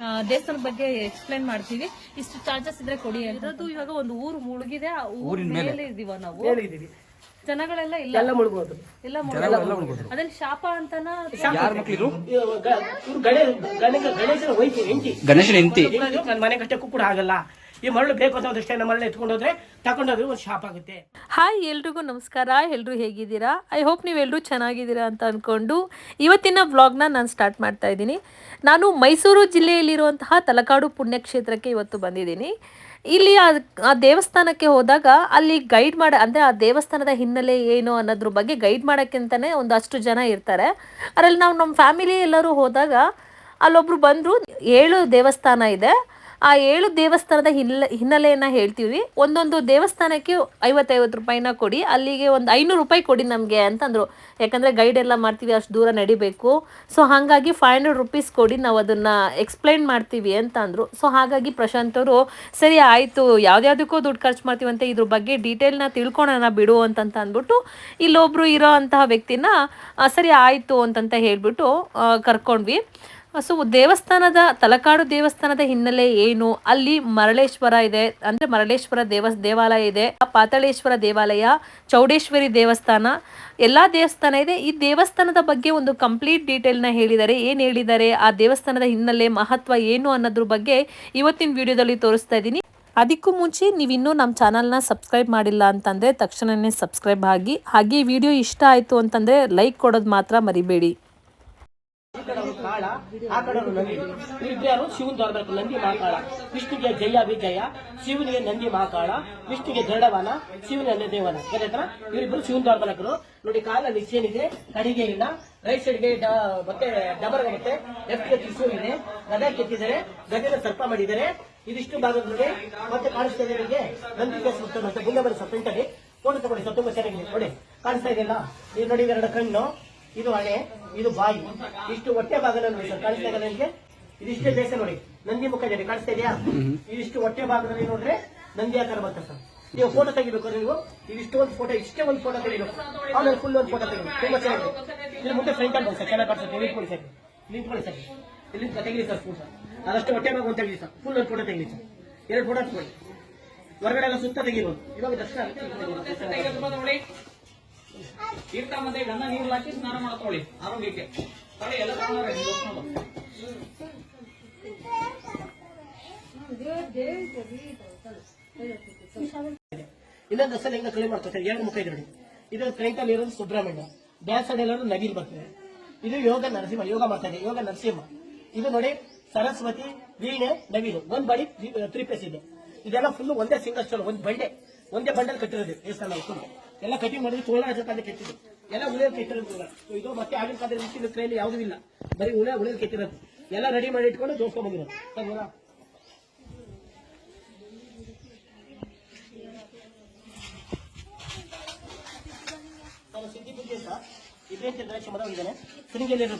ಆ, ದೇವಸ್ಥಾನದ ಬಗ್ಗೆ ಎಕ್ಸ್ಪ್ಲೈನ್ ಮಾಡ್ತೀವಿ. ಇಷ್ಟು ಚಾರ್ಜಸ್ ಇದ್ರೆ ಕೊಡಿ ಇರೋದು ಇವಾಗ ಒಂದು ಊರು ಮುಳುಗಿದೆ ಆ ಊರಿನ ಮೇಲೆ. ಇದೀವ ನಾವು. ಹೇಳಿದೀವಿ ಜನಗಳೆಲ್ಲ ಇಲ್ಲ. ಎಲ್ಲ ಮುಳುಗೋದು ಎಲ್ಲ ಮುಳುಗೋದು. ಅದ್ರಲ್ಲಿ ಶಾಪ ಅಂತನ ಯಾರ ಗಣೇಶ ಗಣೇಶನ ಹೆಂಡತಿ. ಗಣೇಶನ ಹೆಂಡತಿ. ನನ್ನ ಮನೆ ಕಟ್ಟಕ್ಕೂ ಕೂಡ ಆಗಲ್ಲ. ಈ ಮರಳು ಬೇಕು ಅಂತ ಒಂದಷ್ಟೇ ಮರಳು ಎತ್ಕೊಂಡು ಹೋದ್ರೆ ತಗೊಂಡೋದ್ರೆ ಒಂದು ಶಾಪ್ ಆಗುತ್ತೆ. ಹಾಯ್ ಎಲ್ರಿಗೂ ನಮಸ್ಕಾರ. ಎಲ್ಲರೂ ಹೇಗಿದ್ದೀರಾ? ಐ ಹೋಪ್ ನೀವೆಲ್ಲರೂ ಚೆನ್ನಾಗಿದ್ದೀರಾ ಅಂತ ಅಂದ್ಕೊಂಡು ಇವತ್ತಿನ ವ್ಲಾಗ್ನ ನಾನು ಸ್ಟಾರ್ಟ್ ಮಾಡ್ತಾ ಇದ್ದೀನಿ. ನಾನು ಮೈಸೂರು ಜಿಲ್ಲೆಯಲ್ಲಿರುವಂತಹ ತಲಕಾಡು ಪುಣ್ಯಕ್ಷೇತ್ರಕ್ಕೆ ಇವತ್ತು ಬಂದಿದ್ದೀನಿ. ಇಲ್ಲಿ ಆ ಆ ದೇವಸ್ಥಾನಕ್ಕೆ ಹೋದಾಗ ಅಲ್ಲಿ ಗೈಡ್ ಮಾಡ, ಅಂದರೆ ಆ ದೇವಸ್ಥಾನದ ಹಿನ್ನೆಲೆ ಏನು ಅನ್ನೋದ್ರ ಬಗ್ಗೆ ಗೈಡ್ ಮಾಡೋಕ್ಕಿಂತಲೇ ಒಂದಷ್ಟು ಜನ ಇರ್ತಾರೆ. ಅದರಲ್ಲಿ ನಾವು ನಮ್ಮ ಫ್ಯಾಮಿಲಿ ಎಲ್ಲರೂ ಹೋದಾಗ ಅಲ್ಲೊಬ್ರು ಬಂದರು, ಏಳು ದೇವಸ್ಥಾನ ಇದೆ. ಆ ಏಳು ದೇವಸ್ಥಾನದ ಹಿನ್ನೆಲೆ ಹಿನ್ನೆಲೆಯನ್ನು ಹೇಳ್ತೀವಿ. ಒಂದೊಂದು ದೇವಸ್ಥಾನಕ್ಕೆ ಐವತ್ತೈವತ್ತು ರೂಪಾಯಿನ ಕೊಡಿ, ಅಲ್ಲಿಗೆ ಒಂದು ಐನೂರು ರೂಪಾಯಿ ಕೊಡಿ ನಮಗೆ ಅಂತಂದರು. ಯಾಕಂದರೆ ಗೈಡ್ ಎಲ್ಲ ಮಾಡ್ತೀವಿ, ಅಷ್ಟು ದೂರ ನಡಿಬೇಕು. ಸೊ ಹಾಗಾಗಿ ಫೈವ್ ಹಂಡ್ರೆಡ್ ರುಪೀಸ್ ಕೊಡಿ ನಾವು ಅದನ್ನು ಎಕ್ಸ್ಪ್ಲೈನ್ ಮಾಡ್ತೀವಿ ಅಂತ ಅಂದರು ಸೊ ಹಾಗಾಗಿ ಪ್ರಶಾಂತ್ ಅವರು, ಸರಿ ಆಯಿತು, ಯಾವ್ದ್ಯಾವ್ದಕ್ಕೂ ದುಡ್ಡು ಖರ್ಚು ಮಾಡ್ತೀವಂತೆ ಇದ್ರ ಬಗ್ಗೆ ಡೀಟೇಲ್ನ ತಿಳ್ಕೊಳೋಣ ಬಿಡು ಅಂತಂತ ಅಂದ್ಬಿಟ್ಟು, ಇಲ್ಲೊಬ್ರು ಇರೋ ಅಂತಹ ವ್ಯಕ್ತಿನ ಸರಿ ಆಯಿತು ಅಂತಂತ ಹೇಳ್ಬಿಟ್ಟು ಕರ್ಕೊಂಡ್ವಿ. ಸೊ ದೇವಸ್ಥಾನದ, ತಲಕಾಡು ದೇವಸ್ಥಾನದ ಹಿನ್ನೆಲೆ ಏನು? ಅಲ್ಲಿ ಮರಳೇಶ್ವರ ಇದೆ. ಅಂದ್ರೆ ಮರಳೇಶ್ವರ ದೇವ ದೇವಾಲಯ ಇದೆ. ಪಾತಾಳೇಶ್ವರ ದೇವಾಲಯ, ಚೌಡೇಶ್ವರಿ ದೇವಸ್ಥಾನ, ಎಲ್ಲಾ ದೇವಸ್ಥಾನ ಇದೆ. ಈ ದೇವಸ್ಥಾನದ ಬಗ್ಗೆ ಒಂದು ಕಂಪ್ಲೀಟ್ ಡೀಟೇಲ್ನ ಹೇಳಿದ್ದಾರೆ ಏನು ಹೇಳಿದ್ದಾರೆ ಆ ದೇವಸ್ಥಾನದ ಹಿನ್ನೆಲೆ ಮಹತ್ವ ಏನು ಅನ್ನೋದ್ರ ಬಗ್ಗೆ ಇವತ್ತಿನ ವಿಡಿಯೋದಲ್ಲಿ ತೋರಿಸ್ತಾ ಇದ್ದೀನಿ. ಅದಕ್ಕೂ ಮುಂಚೆ ನೀವು ಇನ್ನೂ ನಮ್ಮ ಚಾನಲ್ನ ಸಬ್ಸ್ಕ್ರೈಬ್ ಮಾಡಿಲ್ಲ ಅಂತಂದರೆ ತಕ್ಷಣವೇ ಸಬ್ಸ್ಕ್ರೈಬ್ ಆಗಿ. ಹಾಗೆ ವಿಡಿಯೋ ಇಷ್ಟ ಆಯಿತು ಅಂತಂದರೆ ಲೈಕ್ ಕೊಡೋದು ಮಾತ್ರ ಮರಿಬೇಡಿ. ಕಾಳ, ಆ ಕಡೆ ಅವರು ಇವ್ರು ಶಿವನ್ ದೊರಬೇಕು ನಂದಿ ಮಹಾಕಾಳ. ವಿಷ್ಣುಗೆ ಜಯ ವಿಜಯ, ಶಿವನಿಗೆ ನಂದಿ ಮಹಾಕಾಳ, ವಿಷ್ಣುಗೆ ಶಿವನಿಗೆ ನಂದಿ ದೇವನ. ಗೊತ್ತಾಯ್ತಾ ಇವರಿಬ್ರು ಶಿವನ್ ದೊರಬಲಕರು ನೋಡಿ, ಕಾಲ ನಿಶ್ಚೇನಿದೆ ಕಡಿಗೆ ಇಲ್ಲ ರೈಟ್ ಸೈಡ್ಗೆ ಮತ್ತೆ ಡಬರ್ ಮತ್ತೆ ಲೆಫ್ಟ್ಗೆ ತ್ರಿಶೂಲ್ ಇದೆ ಗದ ಕೆತ್ತಿದ್ದಾರೆ ಗದ್ದೆ ಸರ್ಪ ಮಾಡಿದ್ದಾರೆ. ಇದಿಷ್ಟು ಭಾಗಗಳಿಗೆ ಮತ್ತೆ ಕಾಣಿಸ್ತಾ ಇದೆ ನಿಮಗೆ. ನಂದಿ ಕೇಸರಿ ಮತ್ತೆ ಗುಂಡ ಸಪ್ರೆಂಟಲ್ಲಿ ಫೋಟೋ ತಗೊಳ್ಳಿ ಸರ್ ಚೆನ್ನಾಗಿದೆ. ನೋಡಿ, ಕಾಣಿಸ್ತಾ ಇದೆಯಲ್ಲ ಇದು ನೋಡಿ ಎರಡು ಕಣ್ಣು. ಇದು ಹಣೆ. ಇದು ಬಾಯಿ. ಇಷ್ಟು ಹೊಟ್ಟೆ ಭಾಗನ ನೋಡಿ ಸರ್ ಕಾಣಿಸ್ತಾ ಇದೆ ನನಗೆ? ಇದಿಷ್ಟೇ ದೇಶ ನೋಡಿ. ನಂದಿ ಮುಖ ಜನ ಕಾಣಿಸ್ತಾ ಇದೆಯಾ? ಇದಿಷ್ಟು ಹೊಟ್ಟೆ ಭಾಗದಲ್ಲಿ ನೋಡ್ರೆ ನಂದಿ ಆಕಾರ ಬರ್ತದೆ ಸರ್. ನೀವು ಫೋಟೋ ತೆಗಿಬೇಕು ನೀವು? ಇದಿಷ್ಟು ಒಂದು ಫೋಟೋ ಇಷ್ಟೇ ಒಂದು ಫೋಟೋ ತೆಗಿಬೇಕು. ಆಮೇಲೆ ಫುಲ್ ಒಂದು ಫೋಟೋ ತೆಗಿಬೇಕು. ತುಂಬಾ ಚೆನ್ನಾಗಿದೆ. ಇಲ್ಲಿ ಮುಂದೆ ಫ್ರೆಂಟ್ ಅಲ್ಲಿ ಸರ್. ಚೆನ್ನಾಗಿ ಕಾಣಿಸುತ್ತೆ. ನಿಂತ್ಕೊಳ್ಳಿ ಸರ್. ನಿಂತ್ಕೊಳ್ಳಿ ಸರ್. ಇಲ್ಲಿ ತೆಗಿಲಿ ಸರ್ ಫೋಟೋ ಅದಷ್ಟು ಹೊಟ್ಟೆ ಭಾಗ ಒಂದು ತೆಗಿಲಿ ಸರ್. ಫುಲ್ ಒಂದು ಫೋಟೋ ತೆಗಿಲಿ ಸರ್. ಎರಡು ಫೋಟೋ ತಗೊಳ್ಳಿ ಹೊರಗಡೆ ಎಲ್ಲ ಸುತ್ತ ತೆಗಿಬೋದು. ಇವಾಗ ದರ್ಶನ. ತೀರ್ಥ ಮತ್ತೆ ಗಂಧ ನೀರು ಹಾಕಿ ಸ್ನಾನ ಮಾಡ್ಕೊಳ್ಳಿ ಆರೋಗ್ಯಕ್ಕೆ. ತಲೆ ಎಲ್ಲ. ಇನ್ನೊಂದು ಸಲ ಹಿಂಗ ಕಳಿ ಮಾಡ್ತಾರೆ ಎರಡು ಮುಖ ಇದ್ರಿ ಇದು ಕೈತಲ್ಲಿ ಇರೋದು ಸುಬ್ರಹ್ಮಣ್ಯ. ಬ್ಯಾಸಡೆಲ್ಲರೂ ಸೈಡ್ ಎಲ್ಲರೂ ನವಿಲ್ ಬರ್ತದೆ ಇದು ಯೋಗ ನರಸಿಂಹ, ಯೋಗ ಮಾಡ್ತಾರೆ ಯೋಗ ನರಸಿಂಹ. ಇದು ನೋಡಿ ಸರಸ್ವತಿ, ವೀಣೆ, ನವಿಲು. ಒಂದ್ ಬಳಿ ತ್ರೀ ಪೀಸ್ ಇದೆ. ಇದೆಲ್ಲ ಫುಲ್ ಒಂದೇ ಸಿಂಗಲ್ ಸ್ಟೋನ್ ಒಂದ್ ಬಂಡೆ. ಒಂದೇ ಬಂಡಲ್ ಕಟ್ಟಿರೋದು ದೇವಸ್ಥಾನ. ಎಲ್ಲ ಕಟಿಂಗ್ ಮಾಡಿದ್ರೆ ಚೋಳ ಕಾಲದಲ್ಲಿ ಕೆತ್ತಿದ್ರು ಎಲ್ಲ ಉಳಿಯೋದು ಕೆತ್ತಿರೋದು ಸೊ ಇದು ಮತ್ತೆ ಆಗಿನ ಕಾಲದಲ್ಲಿ ಇಟ್ಟಿನ ಕ್ರೈಲಿ ಯಾವುದೂ ಇಲ್ಲ. ಬರೀ ಉಳಿಯ ಉಳಿಯೋದು ಕೆತ್ತಿರೋದು ಎಲ್ಲ ರೆಡಿ ಮಾಡಿ ಇಟ್ಕೊಂಡು ಜೋಡ್ಸ್ಕೊಂಡ್ ಬಂದಿರೋದು. ಸಿದ್ಧಿ ಬುದ್ಧಿ ಅಂತ. ಇದೇ ಚಂದ್ರಾಕ್ಷ ಮದ ಇದ್ದಾನೆ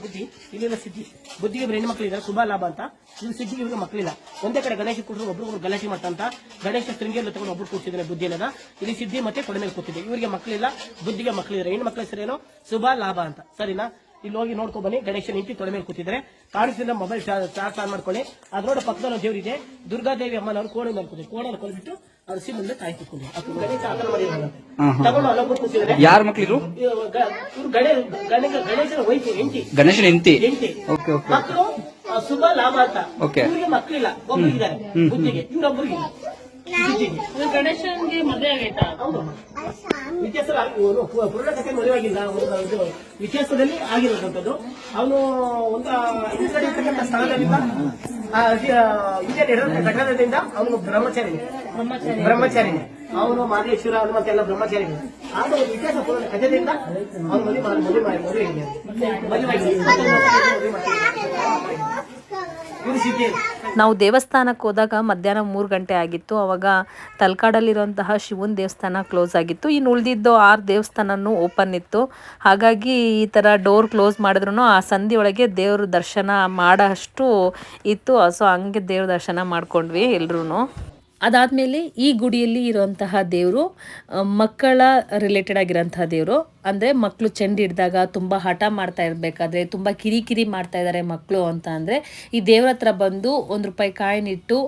ಬುದ್ಧಿ ಇಲ್ಲಿರೋ ಸಿದ್ಧಿ. ಬುದ್ಧಿಗೆ ಹೆಣ್ಣು ಮಕ್ಕಳಿದ್ದಾರೆ ಶುಭ, ಲಾಭ ಅಂತ. ಇಲ್ಲಿ ಸಿದ್ಧಿಗೆ ಇವ್ರಿಗೆ ಮಕ್ಕಳಿಲ್ಲ ಒಂದೇ ಕಡೆ ಗಣೇಶ ಕೊಟ್ಟರು ಒಬ್ರು ಗಲಾಟೆ ಮಾಡ್ತಂತ ಗಣೇಶ ಶೃಂಗೇರಿ ತಗೊಂಡು ಒಬ್ರು ಕೂತಿದ್ದಾನೆ ಬುದ್ಧಿ ಅನ್ನೋದ ಇಲ್ಲಿ ಸಿದ್ಧಿ ಮತ್ತೆ ಕೊಡ ಮೇಲೆ ಕೂತಿದೆ. ಇವರಿಗೆ ಮಕ್ಕಳಿಲ್ಲ ಬುದ್ಧಿಗೆ ಮಕ್ಕಳಿದ್ದಾರೆ ಮಕ್ಕಳ ಹೆಸರೇನು ಶುಭ ಲಾಭ ಅಂತ. ಸರಿನಾ? ಇಲ್ಲಿ ಹೋಗಿ ನೋಡ್ಕೊ ಬನ್ನಿ. ಗಣೇಶ ನಿಂತಿ ತೊಡೆ ಮೇಲೆ ಕೂತಿದ್ರೆ. ಕಾಣಿಸಿದ್ರೆ ಮೊಬೈಲ್ ಚಾರ್ಜ್ ಆನ್ ಮಾಡ್ಕೊಳ್ಳಿ. ಅದ್ರೋಡ ಪಕ್ಕದಲ್ಲಿ ದೇವರಿದೆ. ದುರ್ಗಾದೇವಿ ಅಮ್ಮನವರು ಕೋಣೆ ಮೇಲೆ ಕೂತಿದ್ರು. ಕೋಣೆ ಕೊಲ್ಬಿಟ್ಟು ಅವ್ರು ಸಿ ಮುಂದೆ ತಾಯಿ ಕೂತ್ಕೊಂಡು ಗಣೇಶ ಆತನ ಮಾಡಿದ್ರು ತಗೊಂಡು ಅಲ್ಲೊಬ್ರು ಯಾರ ಮಕ್ಕಳಿದ್ರು ಇವ್ರು ಗಣೇಶ ಗಣೇಶನ ವೈಫ್ ಗಣೇಶನ ಮಕ್ಕಳು ಶುಭ ಲಾಭ ಅಂತ. Okay. ಇವ್ರಿಗೆ ಮಕ್ಕಳಿಲ್ಲ. ಬುದ್ಧಿಗೆ. ಇವ್ರೊಬ್ಬರಿಗೆ ಗಣೇಶನ್ಗೆ ಮದುವೆ ಆಗೈತಾ? ಹೌದು. ವ್ಯತ್ಯಾಸ ಪುರುಣ ಕಥೆ ಮದುವಾಗಿಲ್ಲ ಇದು ವ್ಯತ್ಯಾಸದಲ್ಲಿ ಆಗಿರುವಂತದ್ದು ಅವನು ಒಂದು ಕಡೆ ಇರ್ತಕ್ಕಂಥ ಸ್ಥಳದಿಂದ ಆ, ಅವನು ಬ್ರಹ್ಮಚಾರಿ ಬ್ರಹ್ಮಚಾರಿನೇ ಅವನು ಮಾದೇಶ್ವರ ಹನುಮಂತ ಎಲ್ಲ ಬ್ರಹ್ಮಚಾರಿಗಳು. ಆದ್ರೆ ವ್ಯತ್ಯಾಸ ಪುರಾಣ ಕಥೆಯಿಂದ ಅವನು ಮದುವೆ ಮಾಡಿ ಮದುವೆ ಮಾಡಿ ಮದುವೆ ನಾವು ದೇವಸ್ಥಾನಕ್ಕೆ ಹೋದಾಗ ಮಧ್ಯಾಹ್ನ ಮೂರು ಗಂಟೆ ಆಗಿತ್ತು. ಅವಾಗ ತಲ್ಕಾಡಲ್ಲಿರುವಂತಹ ಶಿವನ ದೇವಸ್ಥಾನ ಕ್ಲೋಸ್ ಆಗಿತ್ತು. ಇನ್ನು ಉಳಿದಿದ್ದು ಆರು ದೇವಸ್ಥಾನನೂ ಓಪನ್ ಇತ್ತು. ಹಾಗಾಗಿ ಈ ಥರ ಡೋರ್ ಕ್ಲೋಸ್ ಮಾಡಿದ್ರು ಆ ಸಂಧಿ ಒಳಗೆ ದೇವ್ರ ದರ್ಶನ ಮಾಡೋಷ್ಟು ಇತ್ತು. ಸೊ, ಹಂಗೆ ದೇವ್ರ ದರ್ಶನ ಮಾಡ್ಕೊಂಡ್ವಿ ಎಲ್ರೂ ಅದಾದಮೇಲೆ ಈ ಗುಡಿಯಲ್ಲಿ ಇರುವಂತಹ ದೇವರು ಮಕ್ಕಳ ರಿಲೇಟೆಡ್ ಆಗಿರೋಂತಹ ದೇವರು. ಅಂದರೆ ಮಕ್ಕಳು ಚೆಂಡು ಹಿಡಿದಾಗ ತುಂಬ ಹಠ ಮಾಡ್ತಾ ಇರಬೇಕಾದ್ರೆ, ತುಂಬ ಕಿರಿಕಿರಿ ಮಾಡ್ತಾ ಇದ್ದಾರೆ ಮಕ್ಕಳು ಅಂತ ಅಂದರೆ, ಈ ದೇವ್ರ ಹತ್ರ ಬಂದು ಒಂದು ರೂಪಾಯಿ ಕಾಯಿನಿಟ್ಟು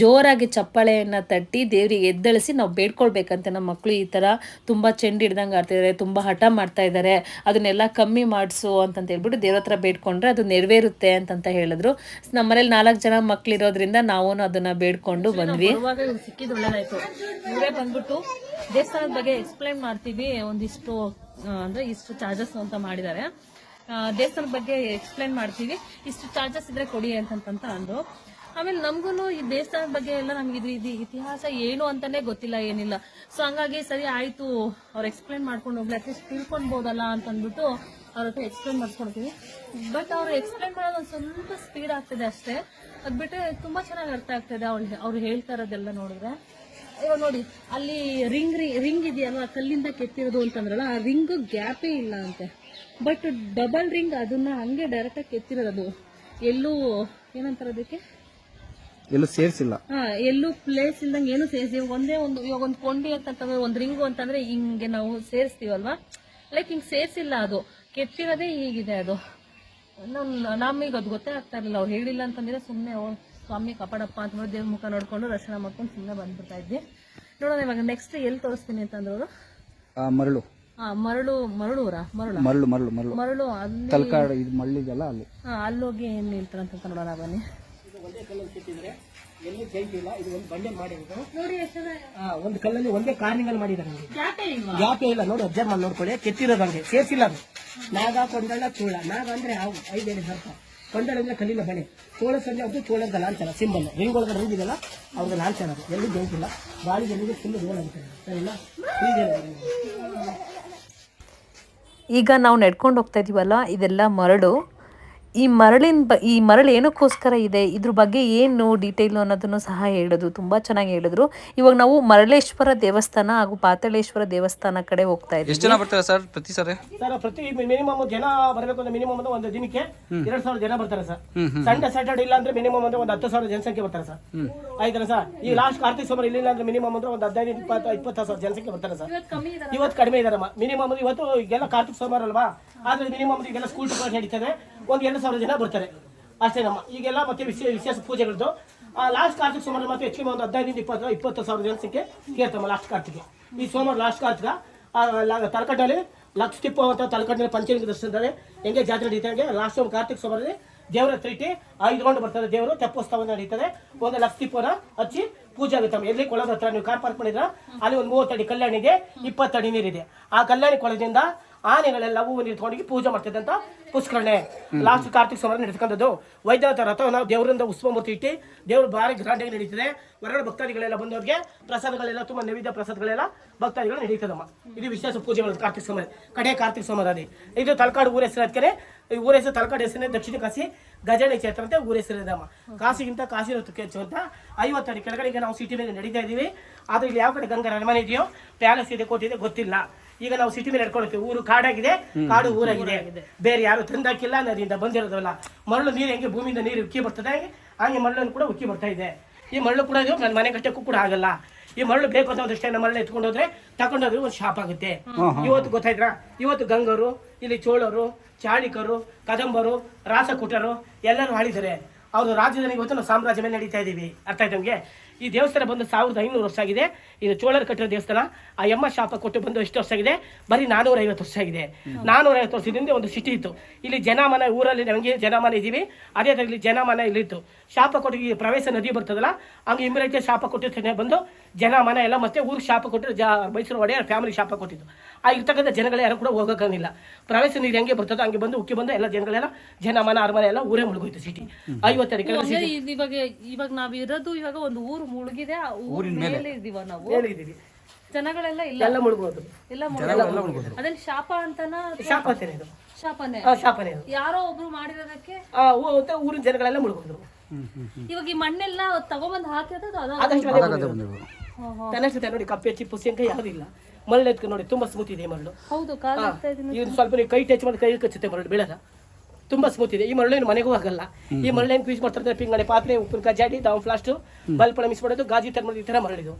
ಜೋರಾಗಿ ಚಪ್ಪಾಳೆಯನ್ನು ತಟ್ಟಿ ದೇವರಿಗೆ ಎದ್ದಳಿಸಿ ನಾವು ಬೇಡ್ಕೊಳ್ಬೇಕಂತ ನಮ್ಮ ಮಕ್ಕಳು ಈ ಥರ ತುಂಬ ಚೆಂಡು ಹಿಡ್ದಂಗೆ ಆಡ್ತಿದ್ದಾರೆ ತುಂಬ ಹಠ ಮಾಡ್ತಾ ಇದ್ದಾರೆ ಅದನ್ನೆಲ್ಲ ಕಮ್ಮಿ ಮಾಡಿಸು ಅಂತಂತ ಹೇಳ್ಬಿಟ್ಟು ದೇವ್ರ ಹತ್ರ ಬೇಡ್ಕೊಂಡ್ರೆ ಅದು ನೆರವೇರುತ್ತೆ ಅಂತಂತ ಹೇಳಿದ್ರು. ನಮ್ಮನೇಲಿ ನಾಲ್ಕು ಜನ ಮಕ್ಕಳಿರೋದ್ರಿಂದ ನಾವು ಅದನ್ನು ಬೇಡ್ಕೊಂಡು ಬಂದ್ವಿ. ಬರುವಾಗ ಇವ್ರು ಸಿಕ್ಕಿದ್ ಒಳ್ಳೇದಾಯ್ತು. ಇವರೇ ಬಂದ್ಬಿಟ್ಟು ದೇವಸ್ಥಾನದ ಬಗ್ಗೆ ಎಕ್ಸ್ಪ್ಲೈನ್ ಮಾಡ್ತೀವಿ. ಒಂದಿಷ್ಟು ಅಂದ್ರೆ ಇಷ್ಟು ಚಾರ್ಜಸ್ ಅಂತ ಮಾಡಿದ್ದಾರೆ. ದೇವಸ್ಥಾನದ ಬಗ್ಗೆ ಎಕ್ಸ್ಪ್ಲೈನ್ ಮಾಡ್ತೀವಿ. ಇಷ್ಟು ಚಾರ್ಜಸ್ ಇದ್ರೆ ಕೊಡಿ ಅಂತಂತ ಅಂದ್ರು. ಆಮೇಲೆ ನಮ್ಗೂ ಈ ದೇವಸ್ಥಾನದ ಬಗ್ಗೆ ಎಲ್ಲ ನಮ್ಗೆ ಇದು ಇದು ಇತಿಹಾಸ ಏನು ಅಂತಾನೆ ಗೊತ್ತಿಲ್ಲ, ಏನಿಲ್ಲ. ಸೊ ಹಂಗಾಗಿ ಸರಿ ಆಯ್ತು. ಅವ್ರು ಎಕ್ಸ್ಪ್ಲೈನ್ ಮಾಡ್ಕೊಂಡು ಹೋಗ್ಲಿ ಅಟ್ಲೀಸ್ಟ್ ತಿಳ್ಕೊಳ್ಬೋದಲ್ಲ ಅಂತ ಅಂದ್ಬಿಟ್ಟು ಅವ್ರ ಹತ್ರ ಎಕ್ಸ್ಪ್ಲೈನ್ ಮಾಡ್ಕೊಡ್ತೀವಿ ಬಟ್ ಅವ್ರು ಎಕ್ಸ್ಪ್ಲೈನ್ ಮಾಡೋದು ಒಂದು ಸ್ವಲ್ಪ ಸ್ಪೀಡ್ ಆಗ್ತದೆ ಅಷ್ಟೇ. ಅದ್ ಬಿಟ್ರೆ ತುಂಬಾ ಚೆನ್ನಾಗಿ ಅರ್ಥ ಆಗ್ತದೆ ಅವಳು ಅವ್ರು ಹೇಳ್ತಾ ಇರೋದೆಲ್ಲ ನೋಡಿದ್ರೆ. ಇವಾಗ ನೋಡಿ ಅಲ್ಲಿ ರಿಂಗ್ ರಿಂಗ್ ಇದೆಯಲ್ವಾ? ಕಲ್ಲಿಂದ ಕೆತ್ತಿರೋದು ಅಂತಂದ್ರಲ್ಲ ಆ ರಿಂಗ್ ಗ್ಯಾಪೇ ಇಲ್ಲ ಅಂತೆ. ಬಟ್ ಡಬಲ್ ರಿಂಗ್ ಅದನ್ನ ಹಂಗೆ ಡೈರೆಕ್ಟ್ ಆಗಿ ಕೆತ್ತಿರೋದು ಅದು. ಎಲ್ಲೂ ಏನಂತಾರೆ ಅದಕ್ಕೆ? ಎಲ್ಲೂ ಸೇರಿಸಿಲ್ಲ. ಹಾ ಎಲ್ಲೂ ಪ್ಲೇಸ್ ಇಲ್ದಂಗೆ ಏನು ಸೇರಿಸಿ ಒಂದೇ ಒಂದು ಇವಾಗ ಒಂದು ಕೊಂಡಿ ಅಂತಂದ್ರೆ ಒಂದು ರಿಂಗು ಅಂತಂದ್ರೆ ಹಿಂಗೆ ನಾವು ಸೇರಿಸ್ತೀವಲ್ವಾ? ಲೈಕ್ ಹಿಂಗ್ ಸೇರಿಸಿಲ್ಲ ಅದು. ಕೆತ್ತಿರೋದೇ ಹೀಗಿದೆ ಅದು. ನಮ್ ನಮಗೆ ಅದು ಗೊತ್ತೇ ಆಗ್ತಾ ಇರಲಿಲ್ಲ. ಅವ್ರು ಹೇಳಿಲ್ಲ ಅಂತಂದ್ರೆ ಸುಮ್ಮನೆ ಸ್ವಾಮಿ ಕಾಪಾಡಪ್ಪ ಅಂತ ದೇವ್ರ ಮುಖ ನೋಡ್ಕೊಂಡು ದರ್ಶನ ಮಾಡ್ಕೊಂಡು ಸುಮ್ಮನೆ ಬಂದ್ಬಿಡ್ತಾ ಇದ್ವಿ. ನೋಡೋಣ ಇವಾಗ ನೆಕ್ಸ್ಟ್ ಎಲ್ಲಿ ತೋರಿಸ್ತೀನಿ ಅಂತಂದ್ರು ಆ, ಮರಳು. ಹಾ ಮರಳು ಮರಳೂರ? ಮರಳ? ಮರಳು ಮರಳು ಮರಳು. ಮರಳು ಅಲ್ಲಿ ತಲಕಾಡು ಇದು ಮರಳಿದೆಯಲ್ಲ ಅಲ್ಲಿ. ಹಾ ಅಲ್ಲೋಗಿ ಏನ್ ನಿಲ್ತಾರಂತ ನೋಡೋಣ ಬನ್ನಿ. ಎಲ್ಲಿ ಜೈಂಟ್ ಇಲ್ಲ ಇದು ಒಂದು ಬಂಡೆ ಮಾಡಿರೋದು. ನೋಡಿ ಎಷ್ಟು ಆ, ಒಂದು ಕಲ್ಲಲ್ಲಿ ಒಂದೇ ಕಾರ್ನಿಂಗಲ್ ಮಾಡಿದ್ದಾರೆ ಗ್ಯಾಪೇ ಇಲ್ಲ ನೋಡಿ ಅಬ್ಸರ್ವ್ ಮಾಡಿ ನೋಡ್ಕೊಳ್ಳಿ ಕೆತ್ತಿರೋದು ಹಂಗೆ ಸೇರ್ಸಿಲ್ಲ ಅದು. ನಾಗ ಕೊಂಡಳ ಚೋಳ. ನಾಗ ಅಂದ್ರೆ ಹಾವು ಐದೇಳಿ ಸರ್ಪ. ಕೊಂಡಳ ಅಂದ್ರೆ ಕಲ್ಲಿನ ಬಣೆ ಚೋಳ ಸಂಜೆ ಅದು ಚೋಳದ ಲಾಂಛನ ಸಿಂಬಲ್ ರಿಂಗ್ ಒಳಗಡೆ ರಿಂಗ್ ಇದೆಯಲ್ಲ ಅವ್ರದ್ದು ಲಾಂಛನ ಅದು. ಎಲ್ಲಿ ಇಲ್ಲ. ಗಾಳಿ ಜನರಿಗೆ ಫುಲ್ ರೋಲ್ ಆಗುತ್ತೆ. ಸರಿನಾ? ಈಗ ನಾವು ನಡ್ಕೊಂಡು ಹೋಗ್ತಾ ಇದೀವಲ್ಲ ಇದೆಲ್ಲ ಮರಳು ಈ ಮರಳಿನ ಬ ಈ ಮರಳು ಏನಕ್ಕೋಸ್ಕರ ಇದೆ? ಇದ್ರ ಬಗ್ಗೆ ಏನು ಡೀಟೇಲು ಅನ್ನೋದನ್ನು ಸಹ ಹೇಳಿದ್ರು ತುಂಬ ಚೆನ್ನಾಗಿ ಹೇಳಿದ್ರು. ಇವಾಗ ನಾವು ಮರಳೇಶ್ವರ ದೇವಸ್ಥಾನ ಹಾಗೂ ಪಾತಳೇಶ್ವರ ದೇವಸ್ಥಾನ ಕಡೆ ಹೋಗ್ತಾ ಇದ್ದೀವಿ. ಎಷ್ಟು ಜನ ಬರ್ತಾರೆ ಸರ್ ಪ್ರತಿ ಸಾರಿ? ಸರ್ ಪ್ರತಿ ಮಿನಿಮಮ್ ಜನ ಬರಬೇಕು ಅಂದ್ರೆ ಮಿನಿಮಮ್ ಅಂದ್ರೆ ಒಂದು ದಿನಕ್ಕೆ ಎರಡ್ ಸಾವಿರ ಜನ ಬರ್ತಾರೆ ಸರ್. ಸಂಡೆ ಸ್ಯಾಟರ್ಡೆ ಇಲ್ಲ ಅಂದ್ರೆ ಮಿನಿಮಮ್ ಅಂದ್ರೆ ಒಂದು ಹತ್ತು ಸಾವಿರ ಜನಸಂಖ್ಯೆ ಬರ್ತಾರೆ ಸರ್. ಆಯ್ತಲ್ಲ ಸರ್? ಈ ಲಾಸ್ಟ್ ಕಾರ್ತಿಕ ಸೋಮವಾರ ಇಲ್ಲ ಅಂದ್ರೆ ಮಿನಿಮಮ್ ಅಂದ್ರೆ ಒಂದು ಹದಿನೈದು ಇಪ್ಪತ್ತು ಇಪ್ಪತ್ತು ಸಾವಿರ ಜನಸಂಖ್ಯೆ ಬರ್ತಾರೆ ಸರ್. ಇವತ್ತು ಕಡಿಮೆ ಇದಾರಮ್ಮ. ಮಿನಿಮಮ್ ಇವತ್ತು ಈಗೆಲ್ಲ ಕಾರ್ತಿಕ ಸೋಮವಾರ ಅಲ್ವಾ? ಆದ್ರೆ ಮಿನಿಮಮ್ ಈಗೆಲ್ಲ ಸ್ಕೂಲ್ ಟೂರ್ ನಡೀತದೆ. ಒಂದು ಎರಡು ಸಾವಿರ ಜನ ಬರ್ತಾರೆ. ಅಷ್ಟೇ ನಮ್ಮ ಈಗೆಲ್ಲ ಮತ್ತೆ ವಿಶೇಷ ವಿಶೇಷ ಪೂಜೆಗಳದ್ದು. ಲಾಸ್ಟ್ ಕಾರ್ತಿಕ ಸೋಮವಾರ ಮತ್ತೆ ಹೆಚ್ಚಿಗೆ ಒಂದು ಹದಿನೈದು ಇಪ್ಪತ್ತು ಇಪ್ಪತ್ತು ಸಾವಿರ ಜನಸಂಖ್ಯೆ ಕೇಳ್ತಮ್ಮ ಲಾಸ್ಟ್ ಕಾರ್ತಿಕ ಈ ಸೋಮವಾರ ಲಾಸ್ಟ್ ಕಾರ್ತಿಕ ತಲಕಟ್ಟಲ್ಲಿ ಲಕ್ಷ ತಿಪ್ಪು ಅಂತ ತಲಕಟ್ಟಿನಲ್ಲಿ ಪಂಚಲಿಂಗ ದರ್ಶನದಲ್ಲಿ ಹೆಂಗೆ ಜಾತ್ರೆ ನಡೀತಂಗೆ ಲಾಸ್ಟ್ ಸೋಮ ಕಾರ್ತಿಕ ಸೋಮವಾರದಲ್ಲಿ ದೇವರ ಹತ್ರ ಇಟ್ಟು ಐದು ರೌಂಡ್ ಬರ್ತದೆ ದೇವರು ತೆಪ್ಪೋತ್ಸವ ನಡೀತದೆ. ಒಂದು ಲಕ್ಷ ತಿಪ್ಪನ ಹಚ್ಚಿ ಪೂಜೆ ಆಗುತ್ತೆ. ಎಲ್ಲಿ ಕೊಳದ ಹತ್ರ ನೀವು ಕಾರ್ ಪಾರ್ಕ್ ಮಾಡಿದ್ರ ಅಲ್ಲಿ ಒಂದು ಮೂವತ್ತಡಿ ಕಲ್ಯಾಣಿಗೆ ಇಪ್ಪತ್ತಡಿ ನೀರಿದೆ. ಆ ಕಲ್ಯಾಣಿ ಕೊಳದಿಂದ ಆನೆಗಳೆಲ್ಲ ಹೂವು ನೀರು ತಗೊಂಡೋಗಿ ಪೂಜೆ ಮಾಡ್ತಿದ್ದೆ ಅಂತ ಪುಷ್ಕರಣೆ. ಲಾಸ್ಟ್ ಕಾರ್ತಿಕ್ ಸೋಮವಾರ ನಡೆಸ್ಕೊಂಡದ್ದು. ವೈದ್ಯನಾಥ ನಾವು ದೇವರಿಂದ ಉತ್ಸವ ಮೂರ್ತಿ ಇಟ್ಟು ದೇವರು ಭಾರಿ ಗ್ರಾಂಡ್ ಆಗಿ ನಡೀತದೆ. ಹೊರಗಡೆ ಭಕ್ತಾದಿಗಳೆಲ್ಲ ಬಂದವ್ರಿಗೆ ಪ್ರಸಾದಗಳೆಲ್ಲ ತುಂಬಾ ನೈವೇದ್ಯ ಪ್ರಸಾದಗಳೆಲ್ಲ ಭಕ್ತಾದಿಗಳು ನಡೀತದಮ್ಮ. ಇದು ವಿಶೇಷ ಪೂಜೆಗಳು ಕಾರ್ತಿಕ ಸೋಮವಾರ. ಕಡೆ ಕಾರ್ತಿಕ ಸೋಮವಾರ ಇದು ತಲಕಾಡು ಊರ ಹೆಸರು ಅದಕ್ಕೆ ಊರ ಹೆಸರು ತಲಕಾಡು ಹೆಸರೇ ದಕ್ಷಿಣ ಕಾಶಿ ಗಜಾಣಿ ಕ್ಷೇತ್ರ ಅಂತ ಊರ ಹೆಸರು ಇದಮ್ಮ ಕಾಶಿಗಿಂತ ಕಾಶಿ ರಥಕ್ಕೆ ಹೆಚ್ಚು ಅಂತ ಐವತ್ತು ಅಡಿ ಕೆಳಗಡೆ ಈಗ ನಾವು ಸಿಟಿ ಮೇಲೆ ನಡೀತಾ ಇದ್ದೀವಿ. ಆದ್ರೆ ಇಲ್ಲಿ ಯಾವ ಕಡೆ ಗಂಗರ ಅರಮನೆ ಇದೆಯೋ ಪ್ಯಾಲೇಸ್ ಇದೆ, ಕೋಟೆ ಇದೆ ಗೊತ್ತಿಲ್ಲ. ಈಗ ನಾವು ಸಿಟಿ ಮೇಲೆ ನಡ್ಕೊಳ್ತೀವಿ ಊರು ಕಾಡಾಗಿದೆ ಕಾಡು ಊರಾಗಿದೆ. ಬೇರೆ ಯಾರು ತಂದಾಕಿಲ್ಲ ನದಿಯಿಂದ ಬಂದಿರೋದಲ್ಲ. ಮರಳು ನೀರು ಹೆಂಗೆ ಭೂಮಿಯಿಂದ ನೀರು ಉಕ್ಕಿ ಬರ್ತದೆ? ಹಾಗೆ ಮರಳನ್ನು ಕೂಡ ಉಕ್ಕಿ ಬರ್ತಾ ಇದೆ. ಈ ಮರಳು ಕೂಡ ನನ್ನ ಮನೆ ಕಟ್ಟಕ್ಕೂ ಕೂಡ ಆಗಲ್ಲ. ಈ ಮರಳು ಬೇಕು ಅಂತ ಒಂದಷ್ಟೇ ನಮ್ಮ ಮರಳು ಎತ್ಕೊಂಡು ಹೋದ್ರೆ ತಗೊಂಡೋದ್ರೆ ಒಂದು ಶಾಪ್ ಆಗುತ್ತೆ. ಇವತ್ತು ಗೊತ್ತಾಯ್ತಾ? ಇವತ್ತು ಗಂಗರು ಇಲ್ಲಿ ಚೋಳರು ಚಾಳಿಕರು ಕದಂಬರು ರಾಸಕುಟರು ಎಲ್ಲರೂ ಆಳಿದ್ದಾರೆ. ಅವರು ರಾಜಧಾನಿ ಗೊತ್ತು ನಾವು ಸಾಮ್ರಾಜ್ಯ ಮೇಲೆ ನಡೀತಾ ಇದ್ದೀವಿ ಅರ್ಥ ಆಯ್ತು ನಮಗೆ? ಈ ದೇವಸ್ಥಾನ ಬಂದು ಸಾವಿರದ ಐನೂರು ವರ್ಷ ಆಗಿದೆ. ಇದು ಚೋಳರು ಕಟ್ಟಿರೋ ದೇವಸ್ಥಾನ. ಆ ಯಮ್ಮ ಶಾಪ ಕೊಟ್ಟು ಬಂದು ಎಷ್ಟು ವರ್ಷ ಆಗಿದೆ? ಬರೀ ನಾನೂರ ಐವತ್ತು ವರ್ಷ ಆಗಿದೆ. ನಾನೂರ ಐವತ್ತು ವರ್ಷದಿಂದ ಒಂದು ಸಿಟಿ ಇತ್ತು. ಇಲ್ಲಿ ಜನಮನ ಊರಲ್ಲಿ ನಮಗೆ ಜನಮನ ಇದ್ದೀವಿ ಅದೇ ಥರ ಇಲ್ಲಿ ಜನಮನ ಇಲ್ಲಿತ್ತು. ಶಾಪ ಕೊಟ್ಟು ಈ ಪ್ರವೇಶ ನದಿ ಬರ್ತದಲ್ಲ ಹಂಗೆ ಇಮಿಡಿಯೇಟ್ ಶಾಪ ಕೊಟ್ಟಿರ್ತಾನೆ ಬಂದು ಜನಮನ ಎಲ್ಲ ಮತ್ತೆ ಊರಿಗೆ ಶಾಪ ಕೊಟ್ಟು ಜ ಮೈಸೂರು ಒಡೆಯರ್ ಫ್ಯಾಮಿಲಿ ಶಾಪ ಕೊಟ್ಟಿದ್ದು. ಆ ಇರ್ತಕ್ಕಂಥ ಜನಗಳು ಯಾರು ಕೂಡ ಹೋಗೋಕ್ಕಾಗಿಲ್ಲ ಪ್ರವೇಶ ನೀರು ಹೆಂಗೆ ಬರ್ತದೋ ಹಂಗೆ ಬಂದು ಉಕ್ಕಿ ಬಂದು ಎಲ್ಲ ಜನಗಳೆಲ್ಲ ಜನ ಮನ ಅರಮನೆ ಎಲ್ಲ ಊರೇ ಮುಳುಗೋಯ್ತು ಸಿಟಿ ಅಂದ್ರೆ ಇದ್ ಇವಾಗ ಇವಾಗ ನಾವು ಇರೋದು ಇವಾಗ ಒಂದು ಊರು ಮುಳುಗಿದೆ. ಆ ಊರಿನ ಮೇಲೆ. ಇದೀವ ನಾವು? ಹೇಳಿದ್ದೀವಿ ಜನಗಳೆಲ್ಲ ಇಲ್ಲ. ಎಲ್ಲ ಮುಳುಗೋದು. ಎಲ್ಲ ಮುಳುಗಿದೆ. ಅದ್ರಲ್ಲಿ ಶಾಪ ಅಂತನ ಶಾಪ ಅಂತಾನೆ ಇದು. ಶಾಪನೆ? ಆ, ಶಾಪನೇ ಇದು. ಯಾರೋ ಒಬ್ರು ಮಾಡಿರೋದಕ್ಕೆ? ಊರಿನ ಜನಗಳೆಲ್ಲ ಮುಳುಗೋದ್ರು. ಇವಾಗ ಈ ಮಣ್ಣೆಲ್ಲ ತಗೊಬಂದ್ ಹಾಕಿರೋದು ಅದು. ತನ್ನಷ್ಟೇ ನೋಡಿ ಕಪ್ಪೆ ಚಿಪ್ಪು ಸಿಂಕ ಯಾವುದಿಲ್ಲ. ಮರಳು ಎತ್ಕೊಂಡು ನೋಡಿ ತುಂಬಾ ಸ್ಮೂತ್ ಇದೆ ಮರಳು. ಹೌದು ಕಾಲ ಇದೀನಿ ಸ್ವಲ್ಪ ನೀವು ಕೈ ಟಚ್ ಮಾಡಿ ಕೈ ಕಚ್ಚುತ್ತೆ ಮರಳು ಬೀಳಲ್ಲ. ತುಂಬಾ ಸ್ಮೂತ್ ಇದೆ. ಈ ಮರಳೇನು ಮನೆಗೂ ಆಗಲ್ಲ. ಈ ಮರಳೇನು ಯೂಸ್ ಮಾಡ್ತಾರೆ ಪಿಂಗಣೆ ಪಾತ್ರೆ ಉಪ್ಪಿನ ಕಜಾಡಿ ಡೌನ್ ಫ್ಲಾಸ್ಟ್ ಬಲ್ಪ್ ಮಿಸ್ ಮಾಡೋದು ಗಾಜಿ ತರ ಈ ತರ ಮರಳಿದು.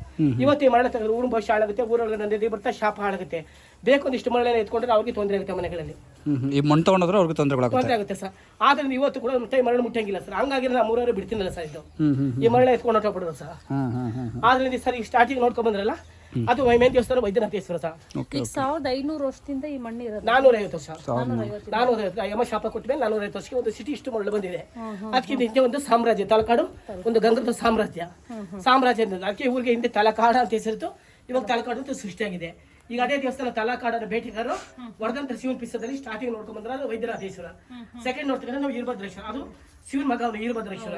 ಇವತ್ತು ಈ ಮರಳ ತೆಗೆದು ಊರು ಭವಿಷ್ಯ ಹಾಳಾಗುತ್ತೆ ಊರೊಳಗೆ ನಂದಿ ಬರ್ತಾ ಶಾಪ ಹಾಳಾಗುತ್ತೆ. ಬೇಕೊಂದಿಷ್ಟು ಮರಳೇನ ಎತ್ಕೊಂಡ್ರೆ ಅವ್ರಿಗೆ ತೊಂದರೆ ಆಗುತ್ತೆ ಮನೆಗಳಲ್ಲಿ. ಈ ಮಣ್ಣು ತಗೊಂಡ್ರೆ ಅವ್ರಿಗೆ ತೊಂದರೆ ಆಗುತ್ತೆ ಸರ್. ಆದ್ರೆ ಇವತ್ತು ಕೂಡ ಮತ್ತೆ ಮರಳು ಮುಟ್ಟಂಗಿಲ್ಲ ಸರ್. ಹಂಗಾಗಿ ನಾವು ಮೂರವರೆ ಬಿಡ್ತೀನಲ್ಲ ಸರ್ ಇದು. ಈ ಮರಳೆ ಎತ್ಕೊಂಡು ಹೊಟ್ಟಬಿಡೋದು ಸರ್. ಆದ್ರಿಂದ ಸರ್ ಈಗ ಸ್ಟಾರ್ಟಿಂಗ್ ನೋಡ್ಕೊಂಡ್ ಬಂದ್ರಲ್ಲ ಅದು ಮೈಮೇನ್ ದೇವಸ್ಥಾನ ವೈದ್ಯನಾಥೇಶ್ವರ ಸರ್ ಓಕೆ ಈಗ ಸಾವಿರದ ಐನೂರು ವರ್ಷದಿಂದ ಈ ಮಣ್ಣು ಇರೋದು. ನಾನೂರ ಐವತ್ತು ವರ್ಷ ನಾನೂರ ಐವತ್ತು ಯಮ ಶಾಪ ಕೊಟ್ಟ ಮೇಲೆ ನಾನೂರ ಐವತ್ತು ವರ್ಷಕ್ಕೆ ಒಂದು ಸಿಟಿ ಇಷ್ಟು ಮರಳು ಬಂದಿದೆ. ಅದಕ್ಕೆ ಹಿಂದೆ ಒಂದು ಸಾಮ್ರಾಜ್ಯ ತಲಕಾಡು ಒಂದು ಗಂಗದ ಸಾಮ್ರಾಜ್ಯ. ಸಾಮ್ರಾಜ್ಯ ಅದಕ್ಕೆ ಊರಿಗೆ ಹಿಂದೆ ತಲಕಾಡ ಅಂತ ಹೆಸರಿತ್ತು. ಇವಾಗ ತಲಕಾಡು ಅಂತ ಸೃಷ್ಟಿಯಾಗಿದೆ. ಈಗ ಅದೇ ದೇವಸ್ಥಾನ ತಲಕಾಡನ ಭೇಟಿಗಾರರು ವರದಂತ ಶಿವನ ಪಿಸದಲ್ಲಿ ಸ್ಟಾರ್ಟಿಂಗ್ ನೋಡ್ಕೊಂಡ್ ಬಂದ್ರೆ ಅದು ವೈದ್ಯನಾಥೇಶ್ವರ ಸೆಕೆಂಡ್ ನೋಡ್ತೀನಿ ನಾವು ವೀರಭದ್ರೇಶ್ವರ. ಅದು ಶಿವನ ಮಗ ಅವನು ವೀರಭದ್ರೇಶ್ವರ.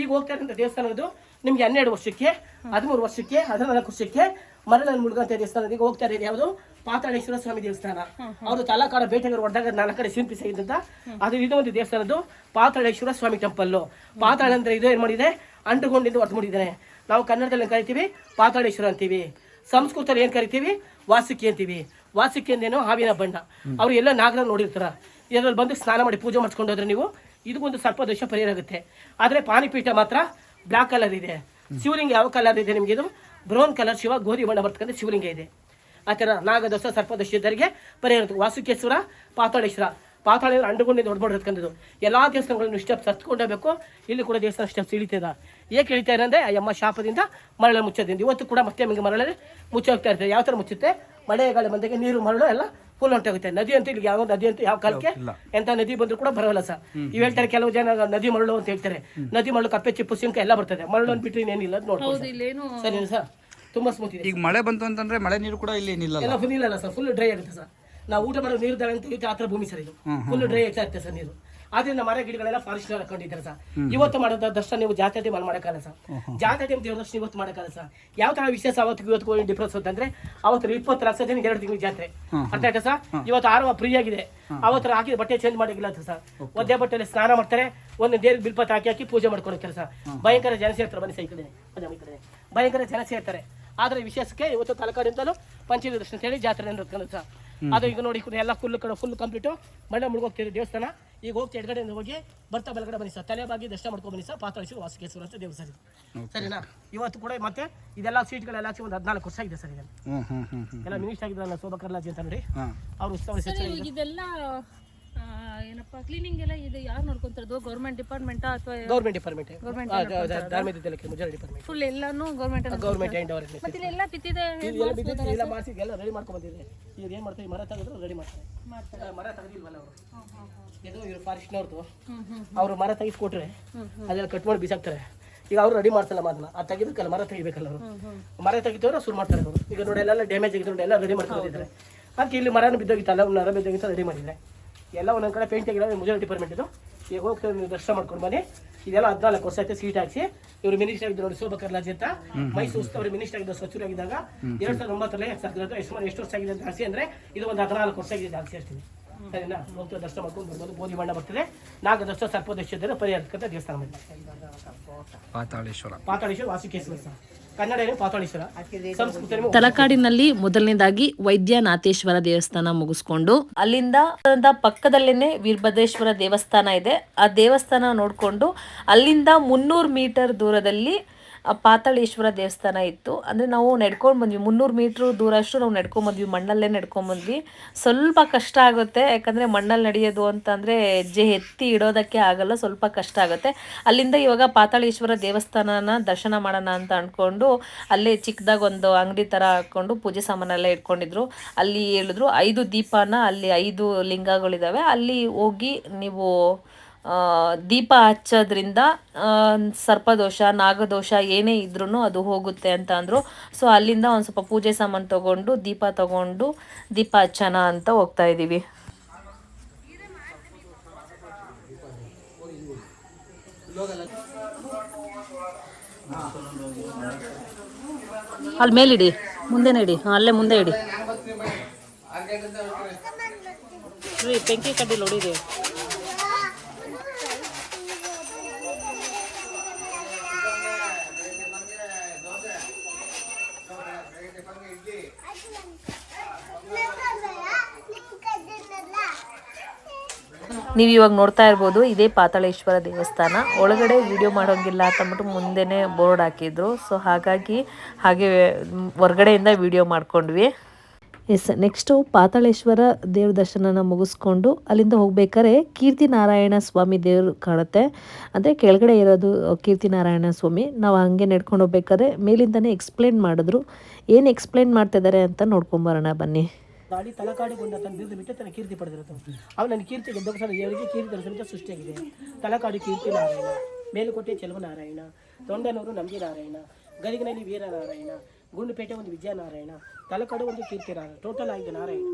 ಈಗ ಹೋಗ್ತಾ ಇರೋಂಥ ದೇವಸ್ಥಾನದ್ದು ನಿಮ್ಗೆ ಹನ್ನೆರಡು ವರ್ಷಕ್ಕೆ ಹದಿಮೂರು ವರ್ಷಕ್ಕೆ ಹದಿನಾಲ್ಕು ವರ್ಷಕ್ಕೆ ಮರಳಲ್ಲಿ ಮುಳುಗಂತ ದೇವಸ್ಥಾನ ಈಗ ಹೋಗ್ತಾ ಇರೋದು ಯಾವುದು? ಪಾತಾಳೇಶ್ವರ ಸ್ವಾಮಿ ದೇವಸ್ಥಾನ. ಅವರು ತಲಾಕಾಡ ಬೇಟೆಗಾರ ಹೊಡೆದಾಗ ನಾಲ್ಕು ಕಡೆ ಶಿವನ ಪಿಸ ಇದ್ದಂತ ಅದು ಇದು ಒಂದು ದೇವಸ್ಥಾನದ್ದು. ಪಾತಾಳೇಶ್ವರ ಸ್ವಾಮಿ ಟೆಂಪಲ್ಲು. ಪಾತಾಳ ಅಂದ್ರೆ ಇದು ಏನ್ ಮಾಡಿದೆ? ಅಂಟುಕೊಂಡಿದ್ದು ಹೊತ್ತು ಮಾಡಿದ್ದಾನೆ ನಾವು ಕನ್ನಡದಲ್ಲಿ ಕರಿತೀವಿ ಪಾತಾಳೇಶ್ವರ ಅಂತೀವಿ. ಸಂಸ್ಕೃತದಲ್ಲಿ ಏನು ಕರಿತೀವಿ? ವಾಸುಕಿ ಅಂತೀವಿ. ವಾಸುಕಿ ಅಂದೇನೋ ಹಾವಿನ ಬಣ್ಣ ಅವರು ಎಲ್ಲ ನಾಗರ ನೋಡಿರ್ತಾರ. ಇದರಲ್ಲಿ ಬಂದು ಸ್ನಾನ ಮಾಡಿ ಪೂಜೆ ಮಾಡಿಸ್ಕೊಂಡು ಹೋದ್ರೆ ನೀವು ಇದಕ್ಕೊಂದು ಸರ್ಪದೋಷ ಪರಿಹಾರ ಆಗುತ್ತೆ. ಆದರೆ ಪಾನಿಪೀಠ ಮಾತ್ರ ಬ್ಲಾಕ್ ಕಲರ್ ಇದೆ. ಶಿವಲಿಂಗ ಯಾವ ಕಲರ್ ಇದೆ ನಿಮಗೆ ಇದು? ಬ್ರೌನ್ ಕಲರ್ ಶಿವ ಗೋಧಿ ಬಣ್ಣ ಬರ್ತಕ್ಕಂಥ ಶಿವಲಿಂಗ ಇದೆ. ಆ ಥರ ನಾಗದೋಷ ಸರ್ಪದೋಷ ಇದ್ದರಿಗೆ ಪರಿಹಾರ. ವಾಸುಕೇಶ್ವರ ಪಾತಾಳೇಶ್ವರ. ಪಾತಾಳ ಅಂಡುಗೊಂಡು ದೊಡ್ಡ ಬಡ್ಕಂಥದ್ದು ಎಲ್ಲ ದೇವಸ್ಥಾನಗಳನ್ನು ಸ್ಟೆಪ್ಸ್ ಹತ್ಕೊಂಡೇಬೇಕು ಇಲ್ಲಿ ಕೂಡ ದೇವಸ್ಥಾನ ಸ್ಟೆಪ್ಸ್ ಇಳಿತದ ಏಕೆ ಇಳಿತಾ ಅಂದರೆ ಆ ಯಮ್ಮ ಶಾಪದಿಂದ ಮರಳ ಮುಚ್ಚೋದ್ರಿಂದ. ಇವತ್ತು ಕೂಡ ಮತ್ತೆ ನಿಮಗೆ ಮರಳಲ್ಲಿ ಮುಚ್ಚೋಗ್ತಾ ಇರ್ತದೆ. ಯಾವ ಥರ ಮುಚ್ಚುತ್ತೆ? ಮಳೆಗಾಲ ಬಂದಾಗ ನೀರು ಮರಳು ಎಲ್ಲ ಫುಲ್ ಹೊಂಟೋಗುತ್ತೆ ನದಿ ಅಂತ ಇಲ್ಲಿ ಯಾವ ನದಿ ಅಂತ ಯಾವ ಕಾಲಕ್ಕೆ ಎಂತ ನದಿ ಬಂದ್ರು ಕೂಡ ಬರೋಲ್ಲ ಸರ್. ಇವ್ ಹೇಳ್ತಾರೆ ಕೆಲವು ಜನ ನದಿ ಮರಳು ಅಂತ ಹೇಳ್ತಾರೆ. ನದಿ ಮರಳು ಕಪ್ಪೆ ಚಿಪ್ಪು ಸಿಂಕ ಎಲ್ಲ ಬರ್ತದೆ. ಮರಳು ಅಂದ್ಬಿಟ್ರೆ ಇನ್ನೇನಿಲ್ಲ ನೋಡಿ ಸರಿ. ಸರ್ ತುಂಬಾ ಸ್ಮೂತ್ ಇದೆ ಈಗ ಮಳೆ ಬಂತು ಅಂತಂದ್ರೆ ಮಳೆ ನೀರು ಕೂಡ ಇಲ್ಲಿ ಏನಿಲ್ಲ ಎಲ್ಲ ಫುಲ್ ಇಲ್ಲ ಸರ್. ಫುಲ್ ಡ್ರೈ ಆಗುತ್ತೆ ಸರ್. ನಾವು ಊಟ ಮಾಡೋ ನೀರು ದಾಳ ಅಂತ ಆ ಥರ ಭೂಮಿ ಸರಿ ಇದು. ಫುಲ್ ಡ್ರೈ ಆಗ್ತಾ ಇರ್ತದೆ ಸರ್ ನೀರು. ಆದ್ರಿಂದ ಮರ ಗಿಡಗಳೆಲ್ಲ ಫಾರೆಸ್ಟ್ ಹಾಕೊಂಡಿದ್ದಾರೆ ಸರ್. ಇವತ್ತು ಮಾಡೋದ ದರ್ಶನ ನೀವು ಜಾತ್ರೆ ಟೈಮ್ ಅಲ್ಲಿ ಮಾಡೋಕ್ಕಲ್ಲ ಸರ್. ಜಾತ್ರೆ ಟೈಮ್ ದೇವ್ರ ದರ್ಶನ ಇವತ್ತು ಮಾಡೋಕ್ಕಲ್ಲ ಸರ್. ಯಾವ ತರ ವಿಶೇಷ ಅವತ್ತು ಇವತ್ತು ಡಿಫ್ರೆನ್ಸ್ ಅಂತಂದ್ರೆ ಅವತ್ತು ಇಪ್ಪತ್ತು ಲಕ್ಷ ದಿನ ಎರಡು ತಿಂಗಳು ಜಾತ್ರೆ. ಅರ್ಥ ಆಯ್ತಾ ಸರ್? ಇವತ್ತು ಆರು ಫ್ರೀ ಆಗಿದೆ. ಅವತ್ತು ಹಾಕಿದ ಬಟ್ಟೆ ಚೇಂಜ್ ಮಾಡಿಲ್ಲ ಅಂತ ಸರ್. ಒದ್ದೆ ಬಟ್ಟೆಯಲ್ಲಿ ಸ್ನಾನ ಮಾಡ್ತಾರೆ ಒಂದು ದೇವ್ರ ಬಿಲ್ಪತ್ ಹಾಕಿ ಹಾಕಿ ಪೂಜೆ ಮಾಡ್ಕೊಳ್ತಾರೆ ಸರ್. ಭಯಂಕರ ಜನ ಸೇರ್ತಾರೆ ಬನ್ನಿ ಸೈ ಕಡೆ. ಭಯಂಕರ ಜನ ಸೇರ್ತಾರೆ ಆದ್ರೆ ವಿಶೇಷಕ್ಕೆ ಇವತ್ತು ತಲಕಾಡಿಂದಲೂ ಪಂಚಮಿ ದರ್ಶನ ಹೇಳಿ ಜಾತ್ರೆ ಸರ್. ಅದು ಈಗ ನೋಡಿ ಕೂಡ ಎಲ್ಲ ಫುಲ್ ಕಡೆ ಫುಲ್ ಕಂಪ್ಲೀಟು ಮಳೆ ಮುಳುಗೋಗ್ತೀರಿ ದೇವಸ್ಥಾನ. ಈಗ ಹೋಗ್ತಾ ಎಡಗಡೆಯಿಂದ ಹೋಗಿ ಬರ್ತಾ ಬೆಳಗಡೆ ಬನ್ನಿ ಸರ್. ತಲೆ ಬಾಗಿ ದರ್ಶನ ಮಾಡ್ಕೊಂಡು ಬನ್ನಿ ಸರ್. ಪಾತಾಳೇಶ್ವರ ವಾಸುಕೇಶ್ವರ ಅಂತ ದೇವಸ್ಥಾನ ಸರಿನಾ? ಇವತ್ತು ಕೂಡ ಮತ್ತೆ ಇದೆಲ್ಲ ಸೀಟ್ಗಳೆಲ್ಲ ಹಾಕಿ ಒಂದು ಹದಿನಾಲ್ಕು ವರ್ಷ ಇದೆ ಸರ್ ಇದೆಲ್ಲ. ಮಿನಿಸ್ಟರ್ ಆಗಿದ್ರಲ್ಲ ಶೋಭಾ ಕರ್ಲಾಜಿ ಅಂತ ನೋಡಿ. ಅವ್ರು ಉತ್ಸವ ಇದೆಲ್ಲ ಏನಪ್ಪ ಕ್ಲೀನಿಂಗ್ ಎಲ್ಲ ಇದು ಯಾರು ನೋಡ್ಕೊಂತಾರದು? ಗೌರ್ಮೆಂಟ್ ಡಿಪಾರ್ಟ್ಮೆಂಟ್ ಅಥವಾ ಗೌರ್ಮೆಂಟ್ ಡಿಪಾರ್ಟ್ಮೆಂಟ್ ಧಾರ್ಮಿಕ ಇಲಾಖೆ ಡಿಪಾರ್ಟ್ಮೆಂಟ್ ಫುಲ್ ಎಲ್ಲಾನು ಗೌರ್ಮೆಂಟ್ ಗೌರ್ಮೆಂಟ್ ಎಂಡ್ ಅವರ್ ಮತ್ತೆ ಇಲ್ಲೆಲ್ಲ ಬಿತ್ತಿದೆ ಎಲ್ಲ ಎಲ್ಲ ಮಾಡಿಸಿ ಎಲ್ಲ ರೆಡಿ ಮಾಡ್ಕೊಂಡು ಬಂದಿದೆ ಈಗ ಏನು ಮಾಡ್ತಾರೆ ಈ ಮರ ತೆಗೆದ್ರು ರೆಡಿ ಮಾಡ್ತಾರೆ. ಮರ ತೆಗೆದಿಲ್ವಲ್ಲ ಅವರು? ಇದು ಇವ್ರು ಫಾರೆಸ್ಟ್ನವ್ರದ್ದು. ಅವರು ಮರ ತೆಗಿಸ್ಕೊಟ್ರೆ ಅದೆಲ್ಲ ಕಟ್ ಮಾಡಿ ಬಿಸಾಕ್ತಾರೆ. ಈಗ ಅವ್ರು ರೆಡಿ ಮಾಡ್ತಲ್ಲ ಅದನ್ನ ಆ ತೆಗಿಬೇಕಲ್ಲ ಮರ ತೆಗಿಬೇಕಲ್ಲ ಅವರು. ಮರ ತೆಗಿತವ್ರೆ ಶುರು ಮಾಡ್ತಾರೆ ಅವರು. ಈಗ ನೋಡಿ ಎಲ್ಲ ಡ್ಯಾಮೇಜ್ ಆಗಿದ್ರು ನೋಡಿ ಎಲ್ಲ ರೆಡಿ ಮಾಡ್ಕೊಂಡಿದ್ದಾರೆ. ಅದಕ್ಕೆ ಇಲ್ಲಿ ಮರನ ಬಿದ್ದೋಗಿತ್ತಲ್ಲ ಮರ ಬಿದ್ದೋಗಿತ್ತು ರೆಡಿ ಮಾಡಿದ್ದಾರೆ. ಎಲ್ಲ ಒಂದೊಂದು ಕಡೆ ಪೇಂಟ್ ಆಗಿರೋ ಮುಜರಾಯಿ ಡಿಪಾರ್ಟ್ಮೆಂಟ್ ಇದು. ಈಗ ಹೋಗ್ತಾರೆ ನೀವು ದರ್ಶನ ಮಾಡ್ಕೊಂಡು ಬನ್ನಿ. ಇದೆಲ್ಲ ಹದಿನಾಲ್ಕು ವರ್ಷ ಆಯ್ತು ಸೀಟ್ ಹಾಕಿಸಿ. ಇವರು ಮಿನಿಸ್ಟರ್ ಆಗಿದ್ದರು ನೋಡಿ ಶೋಭಾ ಕರ್ಲಾಜಿ ಅಂತ. ಮೈಸೂರು ಉಸ್ತುವಾರಿ ಮಿನಿಸ್ಟರ್ ಆಗಿದ್ದ ಸಚಿವರಾಗಿದ್ದಾಗ ಎರಡ್ ಸಾವಿರದ ಒಂಬತ್ತರಲ್ಲಿ ಎಷ್ಟು ಸುಮಾರು ಎಷ್ಟು ವರ್ಷ ಆಗಿದೆ ಜಾಸ್ತಿ ಅಂದರೆ ಇದು ಒಂದು ಹದಿನಾಲ್ಕು ವರ್ಷ ಆಗಿದೆ ಜಾಸ್ತಿ ಇರ್ತೀನಿ ಸರಿನಾ? ಹೋಗ್ತಾ ದರ್ಶನ ಮಾಡ್ಕೊಂಡು ಬರ್ಬೋದು. ಬೋಧಿ ಬಣ್ಣ ಬರ್ತದೆ. ನಾಗದರ್ಶ ಸರ್ಪದೇಶ್ವರ ಪರಿಹಾರಕ್ಕಂತ ದೇವಸ್ಥಾನ ಪಾತಾಳೇಶ್ವರ. ಪಾತಾಳೇಶ್ವರ ವಾಸುಕೇಶ್ವರ ಸರ್ ಸಂಸ್ಕೃತ ತಲಕಾಡಿನಲ್ಲಿ ಮೊದಲನೇದಾಗಿ ವೈದ್ಯನಾಥೇಶ್ವರ ದೇವಸ್ಥಾನ ಮುಗಿಸ್ಕೊಂಡು ಅಲ್ಲಿಂದ ಪಕ್ಕದಲ್ಲೇನೆ ವೀರಭದ್ರೇಶ್ವರ ದೇವಸ್ಥಾನ ಇದೆ. ಆ ದೇವಸ್ಥಾನ ನೋಡಿಕೊಂಡು ಅಲ್ಲಿಂದ ಮುನ್ನೂರು ಮೀಟರ್ ದೂರದಲ್ಲಿ ಪಾತಾಳೇಶ್ವರ ದೇವಸ್ಥಾನ ಇತ್ತು. ಅಂದರೆ ನಾವು ನಡ್ಕೊಂಡು ಬಂದ್ವಿ. ಮುನ್ನೂರು ಮೀಟ್ರ್ ದೂರ ಅಷ್ಟು ನಾವು ನಡ್ಕೊಂಡು ಬಂದ್ವಿ. ಮಣ್ಣಲ್ಲೇ ನಡ್ಕೊಂಡು ಬಂದ್ವಿ. ಸ್ವಲ್ಪ ಕಷ್ಟ ಆಗುತ್ತೆ. ಯಾಕಂದರೆ ಮಣ್ಣಲ್ಲಿ ನಡೆಯೋದು ಅಂತಂದರೆ ಹೆಜ್ಜೆ ಎತ್ತಿ ಇಡೋದಕ್ಕೆ ಆಗಲ್ಲ. ಸ್ವಲ್ಪ ಕಷ್ಟ ಆಗುತ್ತೆ. ಅಲ್ಲಿಂದ ಇವಾಗ ಪಾತಾಳೇಶ್ವರ ದೇವಸ್ಥಾನನ ದರ್ಶನ ಮಾಡೋಣ ಅಂತ ಅಂದ್ಕೊಂಡು ಅಲ್ಲೇ ಚಿಕ್ಕದಾಗ ಒಂದು ಅಂಗಡಿ ಥರ ಹಾಕ್ಕೊಂಡು ಪೂಜೆ ಸಾಮಾನೆಲ್ಲ ಇಟ್ಕೊಂಡಿದ್ರು. ಅಲ್ಲಿ ಹೇಳಿದ್ರು ಐದು ದೀಪನ, ಅಲ್ಲಿ ಐದು ಲಿಂಗಗಳಿದ್ದಾವೆ ಅಲ್ಲಿ ಹೋಗಿ ನೀವು ದೀಪ ಹಚ್ಚೋದ್ರಿಂದ ಸರ್ಪದೋಷ ನಾಗದೋಷ ಏನೇ ಇದ್ರೂ ಅದು ಹೋಗುತ್ತೆ ಅಂತ ಅಂದರು. ಸೊ ಅಲ್ಲಿಂದ ಒಂದು ಸ್ವಲ್ಪ ಪೂಜೆ ಸಾಮಾನು ತಗೊಂಡು ದೀಪ ತೊಗೊಂಡು ದೀಪ ಹಚ್ಚೋಣ ಅಂತ ಹೋಗ್ತಾ ಇದ್ದೀವಿ ಅಲ್ಲಿ ಮೇಲಿಡಿ ಮುಂದೆನೇ ಇಡಿ. ಹಾಂ ಅಲ್ಲೇ ಮುಂದೆ ಇಡಿ. ಬೆಂಕಿ ಕಡ್ಡಿ ನೋಡಿರಿ ನೀವು ಇವಾಗ ನೋಡ್ತಾ ಇರ್ಬೋದು, ಇದೇ ಪಾತಾಳೇಶ್ವರ ದೇವಸ್ಥಾನ. ಒಳಗಡೆ ವಿಡಿಯೋ ಮಾಡೋಂಗಿಲ್ಲ ಅಂತ ಅಂದ್ಬಿಟ್ಟು ಮುಂದೆನೇ ಬೋರ್ಡ್ ಹಾಕಿದ್ರು. ಸೊ ಹಾಗಾಗಿ ಹಾಗೆ ಹೊರಗಡೆಯಿಂದ ಹೊರ್ಗಡೆಯಿಂದ ವಿಡಿಯೋ ಮಾಡ್ಕೊಂಡ್ವಿ. ಎಸ್ ನೆಕ್ಸ್ಟು ಪಾತಾಳೇಶ್ವರ ದೇವ್ರ ದರ್ಶನನ ಮುಗಿಸ್ಕೊಂಡು ಅಲ್ಲಿಂದ ಹೋಗ್ಬೇಕಾದ್ರೆ ಕೀರ್ತಿ ನಾರಾಯಣ ಸ್ವಾಮಿ ದೇವರು ಕಾಣುತ್ತೆ. ಅಂದರೆ ಕೆಳಗಡೆ ಇರೋದು ಕೀರ್ತಿ ನಾರಾಯಣ ಸ್ವಾಮಿ. ನಾವು ಹಾಗೆ ನಡ್ಕೊಂಡು ಹೋಗ್ಬೇಕಾದ್ರೆ ಮೇಲಿಂದನೇ ಎಕ್ಸ್ಪ್ಲೇನ್ ಮಾಡಿದ್ರು. ಏನು ಎಕ್ಸ್ಪ್ಲೇನ್ ಮಾಡ್ತಿದ್ದಾರೆ ಅಂತ ನೋಡ್ಕೊಂಬರೋಣ ಬನ್ನಿ. ಗಾಡಿ ತಲಕಾಡಿಗೊಂಡ ತನ್ನ ಬಿರುದು ಬಿಟ್ಟು ತನ್ನ ಕೀರ್ತಿ ಪಡೆದಿರುತ್ತೆ ಅವು ನನ್ನ ಕೀರ್ತಿ ಗೆದ್ದೊಬ್ಬ ದೇವರಿಗೆ ಕೀರ್ತಿ ಸಮೇತ ಸೃಷ್ಟಿಯಾಗಿದೆ. ತಲಕಾಡು ಕೀರ್ತಿ ನಾರಾಯಣ, ಮೇಲುಕೋಟೆ ಚೆಲುವನಾರಾಯಣ ತೊಂಡನೂರು ನಂಬಿ ನಾರಾಯಣ, ಗದಗಿನಲ್ಲಿ ವೀರನಾರಾಯಣ ಗುಂಡುಪೇಟೆ ಒಂದು ವಿಜಯನಾರಾಯಣ ತಲಕಾಡು ಒಂದು ಕೀರ್ತಿ ನಾರಾಯಣ ಟೋಟಲ್ ಐದು ನಾರಾಯಣ.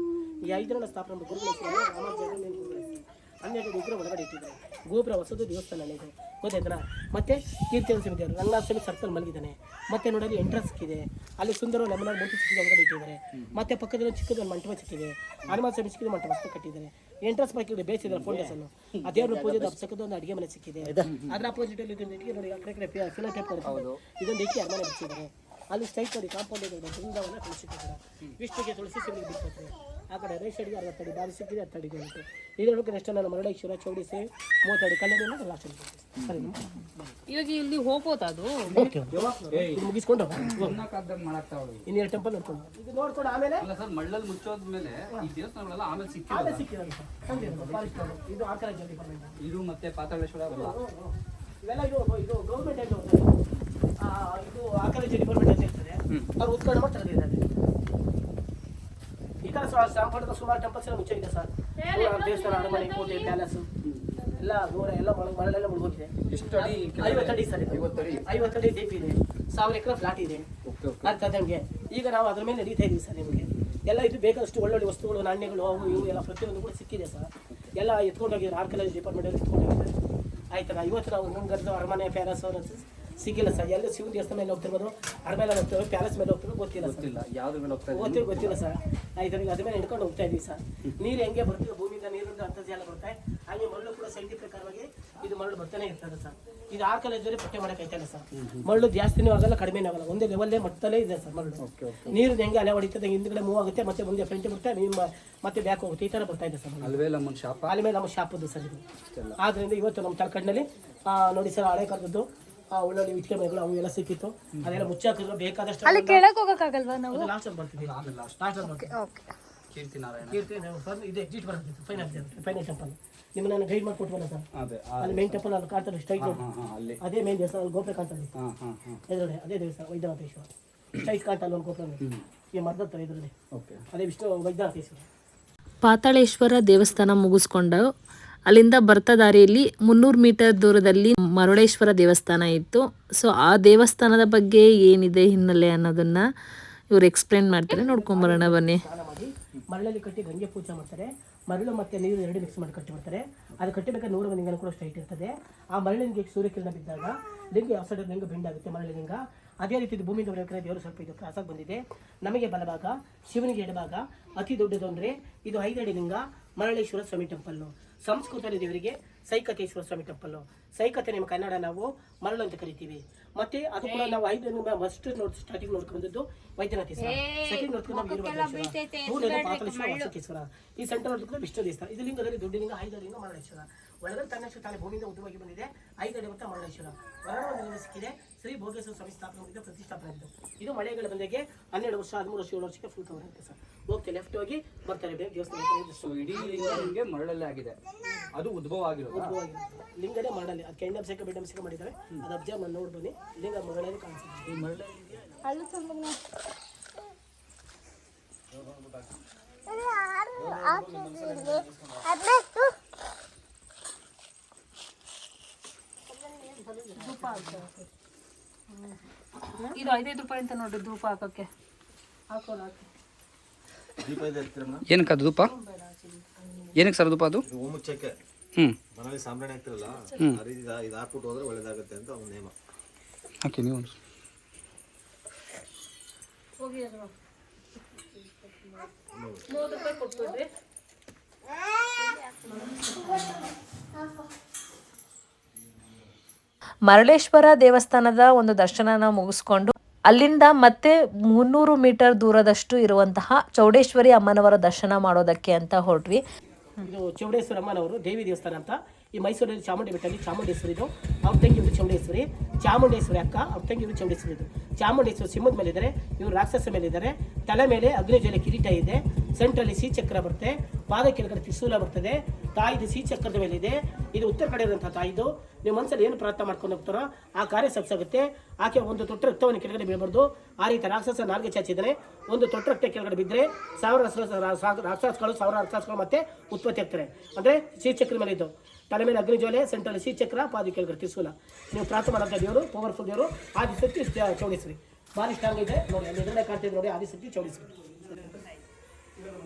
ಈ ಐದರನ್ನ ಸ್ಥಾಪನೆ ಮಾಡಿ ಗುರುಗಳ ಹೆಸರು ರಾಮಾಚಾರ್ಯ ಮೇಲೆ ಗುರುಗಳ ಹೆಸರು. ಹನ್ನೆರಡು ವಿಗ್ರಹ ಒಳಗಡೆ ಇಟ್ಟಿದ್ದಾರೆ. ಗೋಪುರ ಹೊಸದು ದೇವಸ್ಥಾನ ಇದೆ ಗೊತ್ತಾಯ್ತಲ್ಲ? ಮತ್ತೆ ಕೀರ್ತಿ ಸಮಿತಿ ರಂಗನಾಥ ಸ್ವಾಮಿ ಸರ್ಕಲ್ ಮಲಗಿದ್ದಾನೆ. ಮತ್ತೆ ನೋಡಲಿ ಎಂಟ್ರೆನ್ಸ್ ಸಿಕ್ಕಿದೆ. ಅಲ್ಲಿ ಸುಂದರ ಲೆಮನಾರ್ ಮೂರ್ತಿ ಸಿಕ್ಕಿದೆ ಒಳಗಡೆ ಇಟ್ಟಿದ್ದಾರೆ. ಮತ್ತೆ ಪಕ್ಕದಲ್ಲಿ ಚಿಕ್ಕದ ಒಂದು ಮಂಟಪ ಸಿಕ್ಕಿದೆ. ಹನುಮಾನ್ ಸ್ವಾಮಿ ಸಿಕ್ಕಿದ ಮಂಟಪ ಕಟ್ಟಿದ್ದಾರೆ. ಎಂಟ್ರೆನ್ಸ್ ಬಾಕಿ ಬೇಸಿದ್ದಾರೆ ಫೋಟೋಸನ್ನು ಆ ದೇವರ ಪೂಜೆ ಅಪ್ಸಕ್ಕದ ಒಂದು ಅಡುಗೆ ಮನೆ ಸಿಕ್ಕಿದೆ. ಅದರ ಅಪೋಸಿಟ್ ಅಲ್ಲಿ ನೋಡಿ ಆ ಕಡೆ ಕಡೆ ಫಿಲೋ ಟೈಪ್ ಇದೊಂದು ಇಟ್ಟಿಗೆ ಅರಮನೆ ಬಿಡಿಸಿದ್ದಾರೆ ಅಲ್ಲಿ ಸ್ಟೈಟ್ ನೋಡಿ ಕಾಂಪೌಂಡ್ ಇದೆ. ಬೃಂದಾವನ ಕಳಿಸಿದ್ದಾರೆ ವಿಷ್ಣುಗೆ ತುಳಸಿ ಶಿವನಿಗೆ ಬಿಡ್ತಾರೆ ಆ ಕಡೆ ರೈಟ್ ಸೈಡ್ಗೆ ಅಡಿ ಬಾರಿ ಸಿಕ್ಕಿದೆ ಹತ್ತಡಿಗೆ ಉಂಟು ಇದರೊಳಗೆ ನೆಕ್ಸ್ಟ್ ನಾನು ಮರಳೇಶ್ವರ ಚೌಡಿಸಿ ಮೂವತ್ತಡಿ ಕಲ್ಲಲ್ಲಿ ಲಾಸ್ಟ್ ಸರಿ. ಇವಾಗ ಇಲ್ಲಿ ಹೋಗ್ಬೋದು ಅದು? ಓಕೆ ಇದು ಮುಗಿಸ್ಕೊಂಡು ಇನ್ನೆರಡು ಟೆಂಪಲ್ ನೋಡ್ಕೊಂಡು ಇದು ನೋಡ್ಕೊಂಡು ಆಮೇಲೆ? ಅಲ್ಲ ಸರ್ ಮಳ್ಳಲ್ಲಿ ಮುಚ್ಚೋದ್ಮೇಲೆ ಈ ದೇವಸ್ಥಾನಗಳೆಲ್ಲ ಆಮೇಲೆ ಇದು ಆ ಕಡೆ ಜಲ್ದಿ. ಇದು ಮತ್ತೆ ಪಾತಾಳೇಶ್ವರ ಇವೆಲ್ಲ ಇದು ಇದು ಗೌರ್ಮೆಂಟ್ ಅಂತ ಆ, ಇದು ಆ ಕಡೆ ಡಿಪಾರ್ಟ್ಮೆಂಟ್ ಅಂತ ಇರ್ತದೆ. ಅವ್ರು ಉತ್ಕೊಂಡು ಮಾಡಿ ತರ ಸಂಪರ್ಕದ ಸುಮಾರು ಟೆಂಪಲ್ಸ್ ಎಲ್ಲ ಮುಚ್ಚಾಗಿದೆ ಸರ್ ದೇವಸ್ಥಾನ ಅರಮನೆ ಕೋಟೆ ಪ್ಯಾಲೇಸ್ ಎಲ್ಲ ದೂರ ಎಲ್ಲ ಮರಳೆಲ್ಲ ಮುಳುಗೋಗಿದೆ. ಎಷ್ಟು ಅಡಿ ಸರ್ ಐವತ್ತು ಅಡಿ ಡೀಪ್ ಇದೆ. ಸಾವಿರ ಎಕರೆ ಫ್ಲಾಟ್ ಇದೆ. Okay okay. ಅರ್ಥ ನಮಗೆ ಈಗ ನಾವು ಅದ್ರ ಮೇಲೆ ನಡೀತಾ ಇದ್ದೀವಿ ಸರ್ ನಿಮಗೆ. ಎಲ್ಲ ಇದು ಬೇಕಾದಷ್ಟು ಒಳ್ಳೊಳ್ಳೆ ವಸ್ತುಗಳು ನಾಣ್ಯಗಳು ಅವು ಇವು ಎಲ್ಲ ಪ್ರತಿಯೊಂದು ಕೂಡ ಸಿಕ್ಕಿದೆ ಸರ್ ಎಲ್ಲ ಎತ್ಕೊಂಡೋಗಿ ಆರ್ಕಲಜಿ ಡಿಪಾರ್ಟ್ಮೆಂಟಲ್ಲಿ ಎತ್ಕೊಂಡೋಗಿದ್ದಾರೆ. ಆಯ್ತಲ್ಲ ಇವತ್ತು ನಾವು ಗಂಗರ್ದು ಅರಮನೆ ಪ್ಯಾಲೇಸ್ ಸಿಕ್ಕಿಲ್ಲ ಸರ್. ಎಲ್ಲ ಸಿಗು ದೇವಸ್ಥಾನ ಮೇಲೆ ಹೋಗ್ತಿರ್ಬೋದು ಅದ್ರ ಮೇಲೆ ಹೋಗ್ತಿರೋ ಪ್ಯಾಲೇಸ್ ಮೇಲೆ ಹೋಗ್ತಿರೋ ಗೊತ್ತಿಲ್ಲ ಸರ್. ಗೊತ್ತಿಲ್ಲ. ಯಾವ್ದ್ರ ಮೇಲೆ ಹೋಗ್ತಾ ಗೊತ್ತಿಲ್ಲ ಗೊತ್ತಿಲ್ಲ ಸರ್. ಈಗ ಅದ್ರ ಮೇಲೆ ಹಿಡ್ಕೊಂಡು ಹೋಗ್ತಾ ಇದೀವಿ ಸರ್. ನೀರು ಹೆಂಗೆ ಬರ್ತೀವಿ ಭೂಮಿಯಿಂದ ನೀರಿಂದ ಅಂತರ್ಜಾಲ ಬರುತ್ತೆ. ಹಾಗೆ ಮರಳು ಕೂಡ ಸೈಂಟಿ ಪ್ರಕಾರವಾಗಿ ಇದು ಮರಳು ಬರ್ತಾನೆ ಇರ್ತದೆ ಸರ್. ಇದು ಆ ಕಾಲೇಜಲ್ಲಿ ಪಟ್ಟೆ ಮಾಡೋಕ್ಕಾಯ್ತಲ್ಲ ಸರ್. ಮರಳು ಜಾಸ್ತಿನೂ ಆಗಲ್ಲ ಕಡಿಮೆನೂ ಆಗಲ್ಲ. ಒಂದೇ ಲೆವೆಲ್ಲೇ ಮಟ್ಟದಲ್ಲೇ ಇದೆ ಸರ್ ಮರಳು. ನೀರು ಹೆಂಗೆ ಅಲೆ ಹೊಡಿತದೆ ಹಿಂದ್ಗಡೆ ಮೂವ್ ಆಗುತ್ತೆ ಮತ್ತೆ ಮುಂದೆ ಫ್ರಂಟ್ ಬಿಡುತ್ತೆ ನಿಮ್ಮ ಮತ್ತೆ ಬ್ಯಾಕ್ ಹೋಗುತ್ತೆ. ಈ ಥರ ಬರ್ತಾ ಇದೆ ಸರ್. ಅಲ್ವೇ ಶಾಪ್ ಶಾಪ? ಅಲ್ಲಿ ನಮ್ಮ ಶಾಪದ್ದು ಸರ್ ಇದು. ಆದ್ರಿಂದ ಇವತ್ತು ನಮ್ಮ ತಲಕಡ್ನಲ್ಲಿ ನೋಡಿ ಸರ್ ಹಳೆ ಕಾಲದ್ದು ಆ ಒಳ್ಳೊಳ್ಳೆ ಇಟ್ಕೆ ಮನೆಗಳು ಅವು ಎಲ್ಲ ಸಿಕ್ಕಿತ್ತು. ಅದೆಲ್ಲ ಮುಚ್ಚಾಕಿದ್ರು. ಬೇಕಾದಷ್ಟು ಅಲ್ಲಿ ಕೆಳಗೆ ಹೋಗಕ್ಕಾಗಲ್ವಾ ನಾವು? ಲಾಸ್ಟ್ ಅಲ್ಲಿ ಬರ್ತೀವಿ. ಲಾಸ್ಟ್ ಅಲ್ಲಿ ಬರ್ತೀವಿ. ಕೀರ್ತಿ ನಾರಾಯಣ. ಕೀರ್ತಿ ನಾವು ಫಸ್ಟ್ ಇದೆ ಎಕ್ಸಿಟ್ ಬರುತ್ತೆ ಫೈನಲ್ ಫೈನಲ್ ಟೆಂಪಲ್ ನಿಮ್ಮನ್ನ ನಾನು ಗೈಡ್ ಮಾಡ್ಕೊಟ್ವಲ್ಲ ಸರ್? ಅದೇ ಅಲ್ಲಿ ಮೇನ್ ಟೆಂಪಲ್ ಅಲ್ಲಿ ಕಾಣ್ತಾರೆ ಸ್ಟ್ರೈಟ್ ಅಲ್ಲಿ. ಅದೇ ಮೇನ್ ದೇವಸ್ಥಾನ ಅಲ್ಲಿ ಗೋಪುರ ಎದುರುಗಡೆ ಅದೇ ದೇವಸ್ಥಾನ ವೈದ್ಯನಾಥೇಶ್ವರ. ಸ್ಟ್ರೈಟ್ ಕಾಣ್ತಲ್ಲ ಒಂದು ಗೋಪುರ ಈ ಮರದ ಹತ್ರ ಎದುರುಗಡೆ. ಅದೇ ವಿಷ್ಣು ವೈದ್ಯನಾಥೇಶ್ವರ. ಪಾತಾಳೇಶ್ವರ ದೇವಸ್ಥಾನ ಮುಗಿಸ್ಕೊಂಡು ಅಲ್ಲಿಂದ ಬರ್ತಾ ದಾರಿಯಲ್ಲಿ ಮುನ್ನೂರು ಮೀಟರ್ ದೂರದಲ್ಲಿ ಮರುಳೇಶ್ವರ ದೇವಸ್ಥಾನ ಇತ್ತು. ಸೊ ಆ ದೇವಸ್ಥಾನದ ಬಗ್ಗೆ ಏನಿದೆ ಹಿನ್ನೆಲೆ ಅನ್ನೋದನ್ನ ಇವ್ರು ಎಕ್ಸ್ಪ್ಲೇನ್ ಮಾಡ್ತಾರೆ. ನೋಡ್ಕೊಂಬರೋಣ ಬನ್ನಿ. ಮರಳಲ್ಲಿ ಕಟ್ಟಿ ಗಂಗೆ ಪೂಜೆ ಮಾಡ್ತಾರೆ. ಮರಳು ಮತ್ತೆ ನೀರು ಎರಡು ಮಿಕ್ಸ್ ಮಾಡಿ ಕಟ್ಟಿ ಬಿಡ್ತಾರೆ. ಅದು ಕಟ್ಟಿಬೇಕಾದ್ರೆ ನೂರು ಲಿಂಗನ ಕೂಡ ಸ್ಟ್ರೈಟ್ ಇರ್ತದೆ. ಆ ಮರಳಿಂಗಕ್ಕೆ ಸೂರ್ಯಕಿರಣ ಬಿದ್ದಾಗ, ಲಿಂಗ ಯಾವ ಸೈಡ್ ಲಿಂಗ ಬೆಂಡ್ ಆಗುತ್ತೆ ಮರಳಿ ಲಿಂಗ. ಅದೇ ರೀತಿ ಭೂಮಿ ದೊರೆಯಕ್ಕೆ ದೇವರು ಸ್ವಲ್ಪ ಇದು ಕ್ರಾಸಾಗಿ ಬಂದಿದೆ. ನಮಗೆ ಬಲಭಾಗ ಶಿವನಿಗೆ ಎಡಭಾಗ ಅತಿ ದೊಡ್ಡದು ಅಂದರೆ ಇದು ಐದಡಿ ಲಿಂಗ ಮರಳೇಶ್ವರ ಸ್ವಾಮಿ ಟೆಂಪಲ್ಲು. ಸಂಸ್ಕೃತದಲ್ಲಿ ದೇವರಿಗೆ ಸೈಕತೇಶ್ವರ ಸ್ವಾಮಿ ಟೆಂಪಲ್ಲು. ಸೈಕತೆ ನಿಮ್ಮ ಕನ್ನಡ ನಾವು ಮರಳು ಅಂತ ಕರಿತೀವಿ. ಮತ್ತೆ ಅದು ಕೂಡ ನಾವು ಐದು ಫಸ್ಟ್ ನೋಡ್ ಸ್ಟಾರ್ಟಿಂಗ್ ನೋಡ್ಕೊಂಡದ್ದು ವೈದ್ಯನಾಥೇಶ್ವರ. ಸೆಕೆಂಡ್ ನೋಡ್ಕೊಂಡು ಈ ಸೆಂಟರ್ ನೋಡ್ಕೊಂಡು ವಿಷ್ಣು ದೇವಸ್ಥಾನ. ಇದು ಲಿಂಗದಲ್ಲಿ ದೊಡ್ಡ ಲಿಂಗ ಐದು ಲಿಂಗ ಮರಳೇಶ್ವರ. ಒಳಗಡೆ ತನ್ನಷ್ಟು ತಾನೇ ಭೂಮಿಯಿಂದ ಉದ್ಭವವಾಗಿ ಬಂದಿದೆ. ಐದು ಮತ್ತು ಮರಳೇಶ್ವರ ಲಿಂಗ ಸಿಕ್ಕಿದೆ. ಶ್ರೀ ಭೋಗೇಶ್ವರ ಸ್ವಾಮಿ ಸ್ಥಾಪನೆ ಪ್ರತಿಷ್ಠಾಪನೆ ಇದು. ಮಳೆಗಳ ಬಂದಿಗೆ ಹನ್ನೆರಡು ವರ್ಷ ಹದಿಮೂರು ವರ್ಷ ಏಳು ವರ್ಷಕ್ಕೆ ಫುಲ್ ಕವರ್ ಆಗುತ್ತೆ ಸರ್. ಓಕೆ ಲೆಫ್ಟ್ ಹೋಗಿ ಬರ್ತಾರೆ ಬೇಗ ದೇವಸ್ಥಾನ ಸೊ ಇಡೀ ಲಿಂಗ ನಿಮಗೆ ಮರಳಲ್ಲೇ ಆಗಿದೆ. ಅದು ಉದ್ಭವ ಆಗಿರೋದು? ಉದ್ಭವವಾಗಿದೆ. ಲಿಂಗನೇ ಮರಳಲ್ಲಿ. ಅದಕ್ಕೆ ಎಂಡ್ ಅಭಿಷೇಕ ಬೆಡ್ಡ ಅಭಿಷೇಕ ಮಾಡಿದ್ದಾರೆ. ಅದು ಅಬ್ಜರ್ವ್ ನಾನು ನೋಡಿ ಬನ್ನಿ. ಲಿಂಗ ಮರಳಲ್ಲಿ ಕಾಣಿಸುತ್ತೆ. ಈ ಮರಳು ತುಂಬ ಇದು ಐದೈದು ರೂಪಾಯಿ ಅಂತ ನೋಡ್ರಿ ಧೂಪ ಹಾಕೋಕ್ಕೆ. ಹಾಕೋಣ ಹಾಕಿ ಏನಕ್ಕೆ ಅದು ಧೂಪ? ಏನಕ್ಕೆ ಸರ್ ಧೂಪ ಅದು? ಹೂ ಮುಚ್ಚಕ್ಕೆ. ಹ್ಞೂ ಮನೇಲಿ ಸಾಂಬ್ರಾಣಿ ಹಾಕ್ತಿರಲ್ಲ ಆ ರೀತಿ ಇದು ಹಾಕ್ಬಿಟ್ಟು ಹೋದ್ರೆ ಒಳ್ಳೇದಾಗುತ್ತೆ ಅಂತ ಒಂದು ನೇಮ ಓಕೆ ನೀವು. ಮೂವತ್ತು ರೂಪಾಯಿ ಕೊಟ್ಬಿಡ್ರಿ. ಮರಳೇಶ್ವರ ದೇವಸ್ಥಾನದ ಒಂದು ದರ್ಶನನ ಮುಗಿಸ್ಕೊಂಡು ಅಲ್ಲಿಂದ ಮತ್ತೆ ಮುನ್ನೂರು ಮೀಟರ್ ದೂರದಷ್ಟು ಇರುವಂತಹ ಚೌಡೇಶ್ವರಿ ಅಮ್ಮನವರ ದರ್ಶನ ಮಾಡೋದಕ್ಕೆ ಅಂತ ಹೊರಟ್ವಿ. ಇದು ಚೌಡೇಶ್ವರಮ್ಮನವರು ದೇವಿ ದೇವಸ್ಥಾನ ಅಂತ. ಈ ಮೈಸೂರಲ್ಲಿ ಚಾಮುಂಡಿ ಬೆಟ್ಟಲ್ಲಿ ಚಾಮುಂಡೇಶ್ವರಿ ಇದು. ಅವ್ರ ತಂಗಿ ಇವರು ಚೌಡೇಶ್ವರಿ, ಚಾಮುಂಡೇಶ್ವರಿ ಅಕ್ಕ, ಅವ್ರ ತಂಗಿ ಇವರು ಚೌಡೇಶ್ವರಿ ಚಾಮುಂಡೇಶ್ವರಿ ಸಿಂಹದ ಮೇಲೆ ಇದ್ದಾರೆ ಇವರು ರಾಕ್ಷಸ ಮೇಲೆ ಇದ್ದಾರೆ ತಲೆ ಮೇಲೆ ಅಗ್ನಿಜಲ ಕಿರೀಟ ಇದೆ. ಸೆಂಟ್ರಲ್ಲಿ ಸಿ ಚಕ್ರ ಬರುತ್ತೆ, ಪಾದ ಕೆಳಗಡೆ ತ್ರಿಶೂಲ ಬರ್ತದೆ, ತಾಯಿದು ಸಿ ಚಕ್ರದ ಮೇಲೆ ಇದೆ ಇದು ಉತ್ತರ ಕಡೆ ಇರುವಂತಹ ತಾಯಿದು. ನೀವು ಮನಸ್ಸಲ್ಲಿ ಏನು ಪ್ರಾರ್ಥನೆ ಮಾಡ್ಕೊಂಡು ಹೋಗ್ತಾರೋ ಆ ಕಾರ್ಯ ಸಬ್ಸಾಗುತ್ತೆ. ಆಕೆ ಒಂದು ತೊಟ್ಟ ರಕ್ತವನ್ನು ಕೆಳಗಡೆ ಬೀಳಬಾರ್ದು. ಆ ರೀತಿ ರಾಕ್ಷಸ ನಾಲ್ಗೆ ಚಾಚಿದರೆ ಒಂದು ತೊಟ್ಟ ರಕ್ತ ಕೆಳಗಡೆ ಬಿದ್ದರೆ ಸಾವಿರ ರಾಕ್ಷಸಗಳು ಸಾವಿರ ರಾಕ್ಷಸಗಳು ಮತ್ತೆ ಉತ್ಪತ್ತಿ ಆಗ್ತಾರೆ. ಅಂದರೆ ಸಿ ಚಕ್ರ ಮೇಲೆ ಇದ್ದು ತಲೆ ಮೇಲೆ ಅಗ್ನಿಜ್ವಾಲೆ ಸೆಂಟ್ರಲ್ಲಿ ಸಿ ಚಕ್ರ, ಪಾದ ಕೆಳಗಡೆ ತ್ರಿಶೂಲ. ನೀವು ಪ್ರಾರ್ಥನೆ ಮಾಡೋಂಥ ದೇವರು ಪವರ್ಫುಲ್ ದೇವರು ಆದಿಶಕ್ತಿ ಚೌಡಿಸ್ರಿ ಭಾರಿ ಸ್ಟ್ರಾಂಗ್ ಇದೆ. ನೋಡಿ, ಅಲ್ಲಿ ಎದುರುಗಡೆ ನೋಡಿ ಆದಿಶಕ್ತಿ ಚೌಡೇಶ್ವರಿ.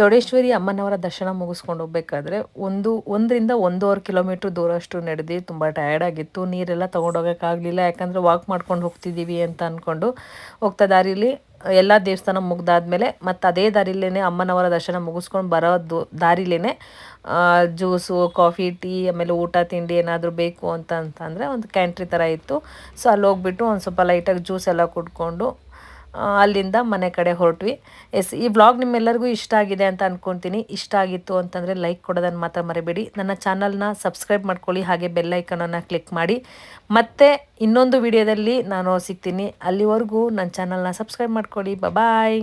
ಚೌಡೇಶ್ವರಿ ಅಮ್ಮನವರ ದರ್ಶನ ಮುಗಿಸ್ಕೊಂಡು ಹೋಗ್ಬೇಕಾದ್ರೆ ಒಂದು, ಒಂದರಿಂದ ಒಂದೂವರೆ ಕಿಲೋಮೀಟ್ರ್ ದೂರಷ್ಟು ನಡೆದು ತುಂಬ ಟಯರ್ಡ್ ಆಗಿತ್ತು. ನೀರೆಲ್ಲ ತೊಗೊಂಡೋಗೋಕ್ಕಾಗಲಿಲ್ಲ. ಯಾಕಂದರೆ ವಾಕ್ ಮಾಡ್ಕೊಂಡು ಹೋಗ್ತಿದ್ದೀವಿ ಅಂತ ಅಂದ್ಕೊಂಡು ಹೋಗ್ತಾ ದಾರಿಲಿ ಎಲ್ಲ ದೇವಸ್ಥಾನ ಮುಗ್ದಾದ್ಮೇಲೆ ಮತ್ತು ಅದೇ ದಾರಿಲೇ ಅಮ್ಮನವರ ದರ್ಶನ ಮುಗಿಸ್ಕೊಂಡು ಬರೋ ದಾರಿಲೇ ಜ್ಯೂಸು ಕಾಫಿ ಟೀ ಆಮೇಲೆ ಊಟ, ತಿಂಡಿ ಏನಾದರೂ ಬೇಕು ಅಂತ ಅಂತಂದರೆ ಒಂದು ಕ್ಯಾಂಟ್ರಿ ಥರ ಇತ್ತು. ಸೊ ಅಲ್ಲಿ ಹೋಗ್ಬಿಟ್ಟು ಒಂದು ಸ್ವಲ್ಪ ಲೈಟಾಗಿ ಜ್ಯೂಸ್ ಎಲ್ಲ ಕುಡ್ಕೊಂಡು ಅಲ್ಲಿಂದ ಮನೆ ಕಡೆ ಹೊರಟ್ವಿ. ಎಸ್, ಈ ವ್ಲಾಗ್ ನಿಮ್ಮೆಲ್ಲರಿಗೂ ಇಷ್ಟ ಆಗಿದೆ ಅಂತ ಅಂದ್ಕೊತೀನಿ ಇಷ್ಟ ಆಗಿತ್ತು ಅಂತಂದರೆ ಲೈಕ್ ಕೊಡೋದನ್ನು ಮಾತ್ರ ಮರಿಬೇಡಿ. ನನ್ನ ಚಾನಲ್ನ ಸಬ್ಸ್ಕ್ರೈಬ್ ಮಾಡ್ಕೊಳ್ಳಿ, ಹಾಗೆ ಬೆಲ್ ಐಕನನ್ನು ಕ್ಲಿಕ್ ಮಾಡಿ. ಮತ್ತೆ ಇನ್ನೊಂದು ವಿಡಿಯೋದಲ್ಲಿ ನಾನು ಸಿಗ್ತೀನಿ. ಅಲ್ಲಿವರೆಗೂ ನನ್ನ ಚಾನಲ್ನ ಸಬ್ಸ್ಕ್ರೈಬ್ ಮಾಡ್ಕೊಳ್ಳಿ. ಬಾಯ್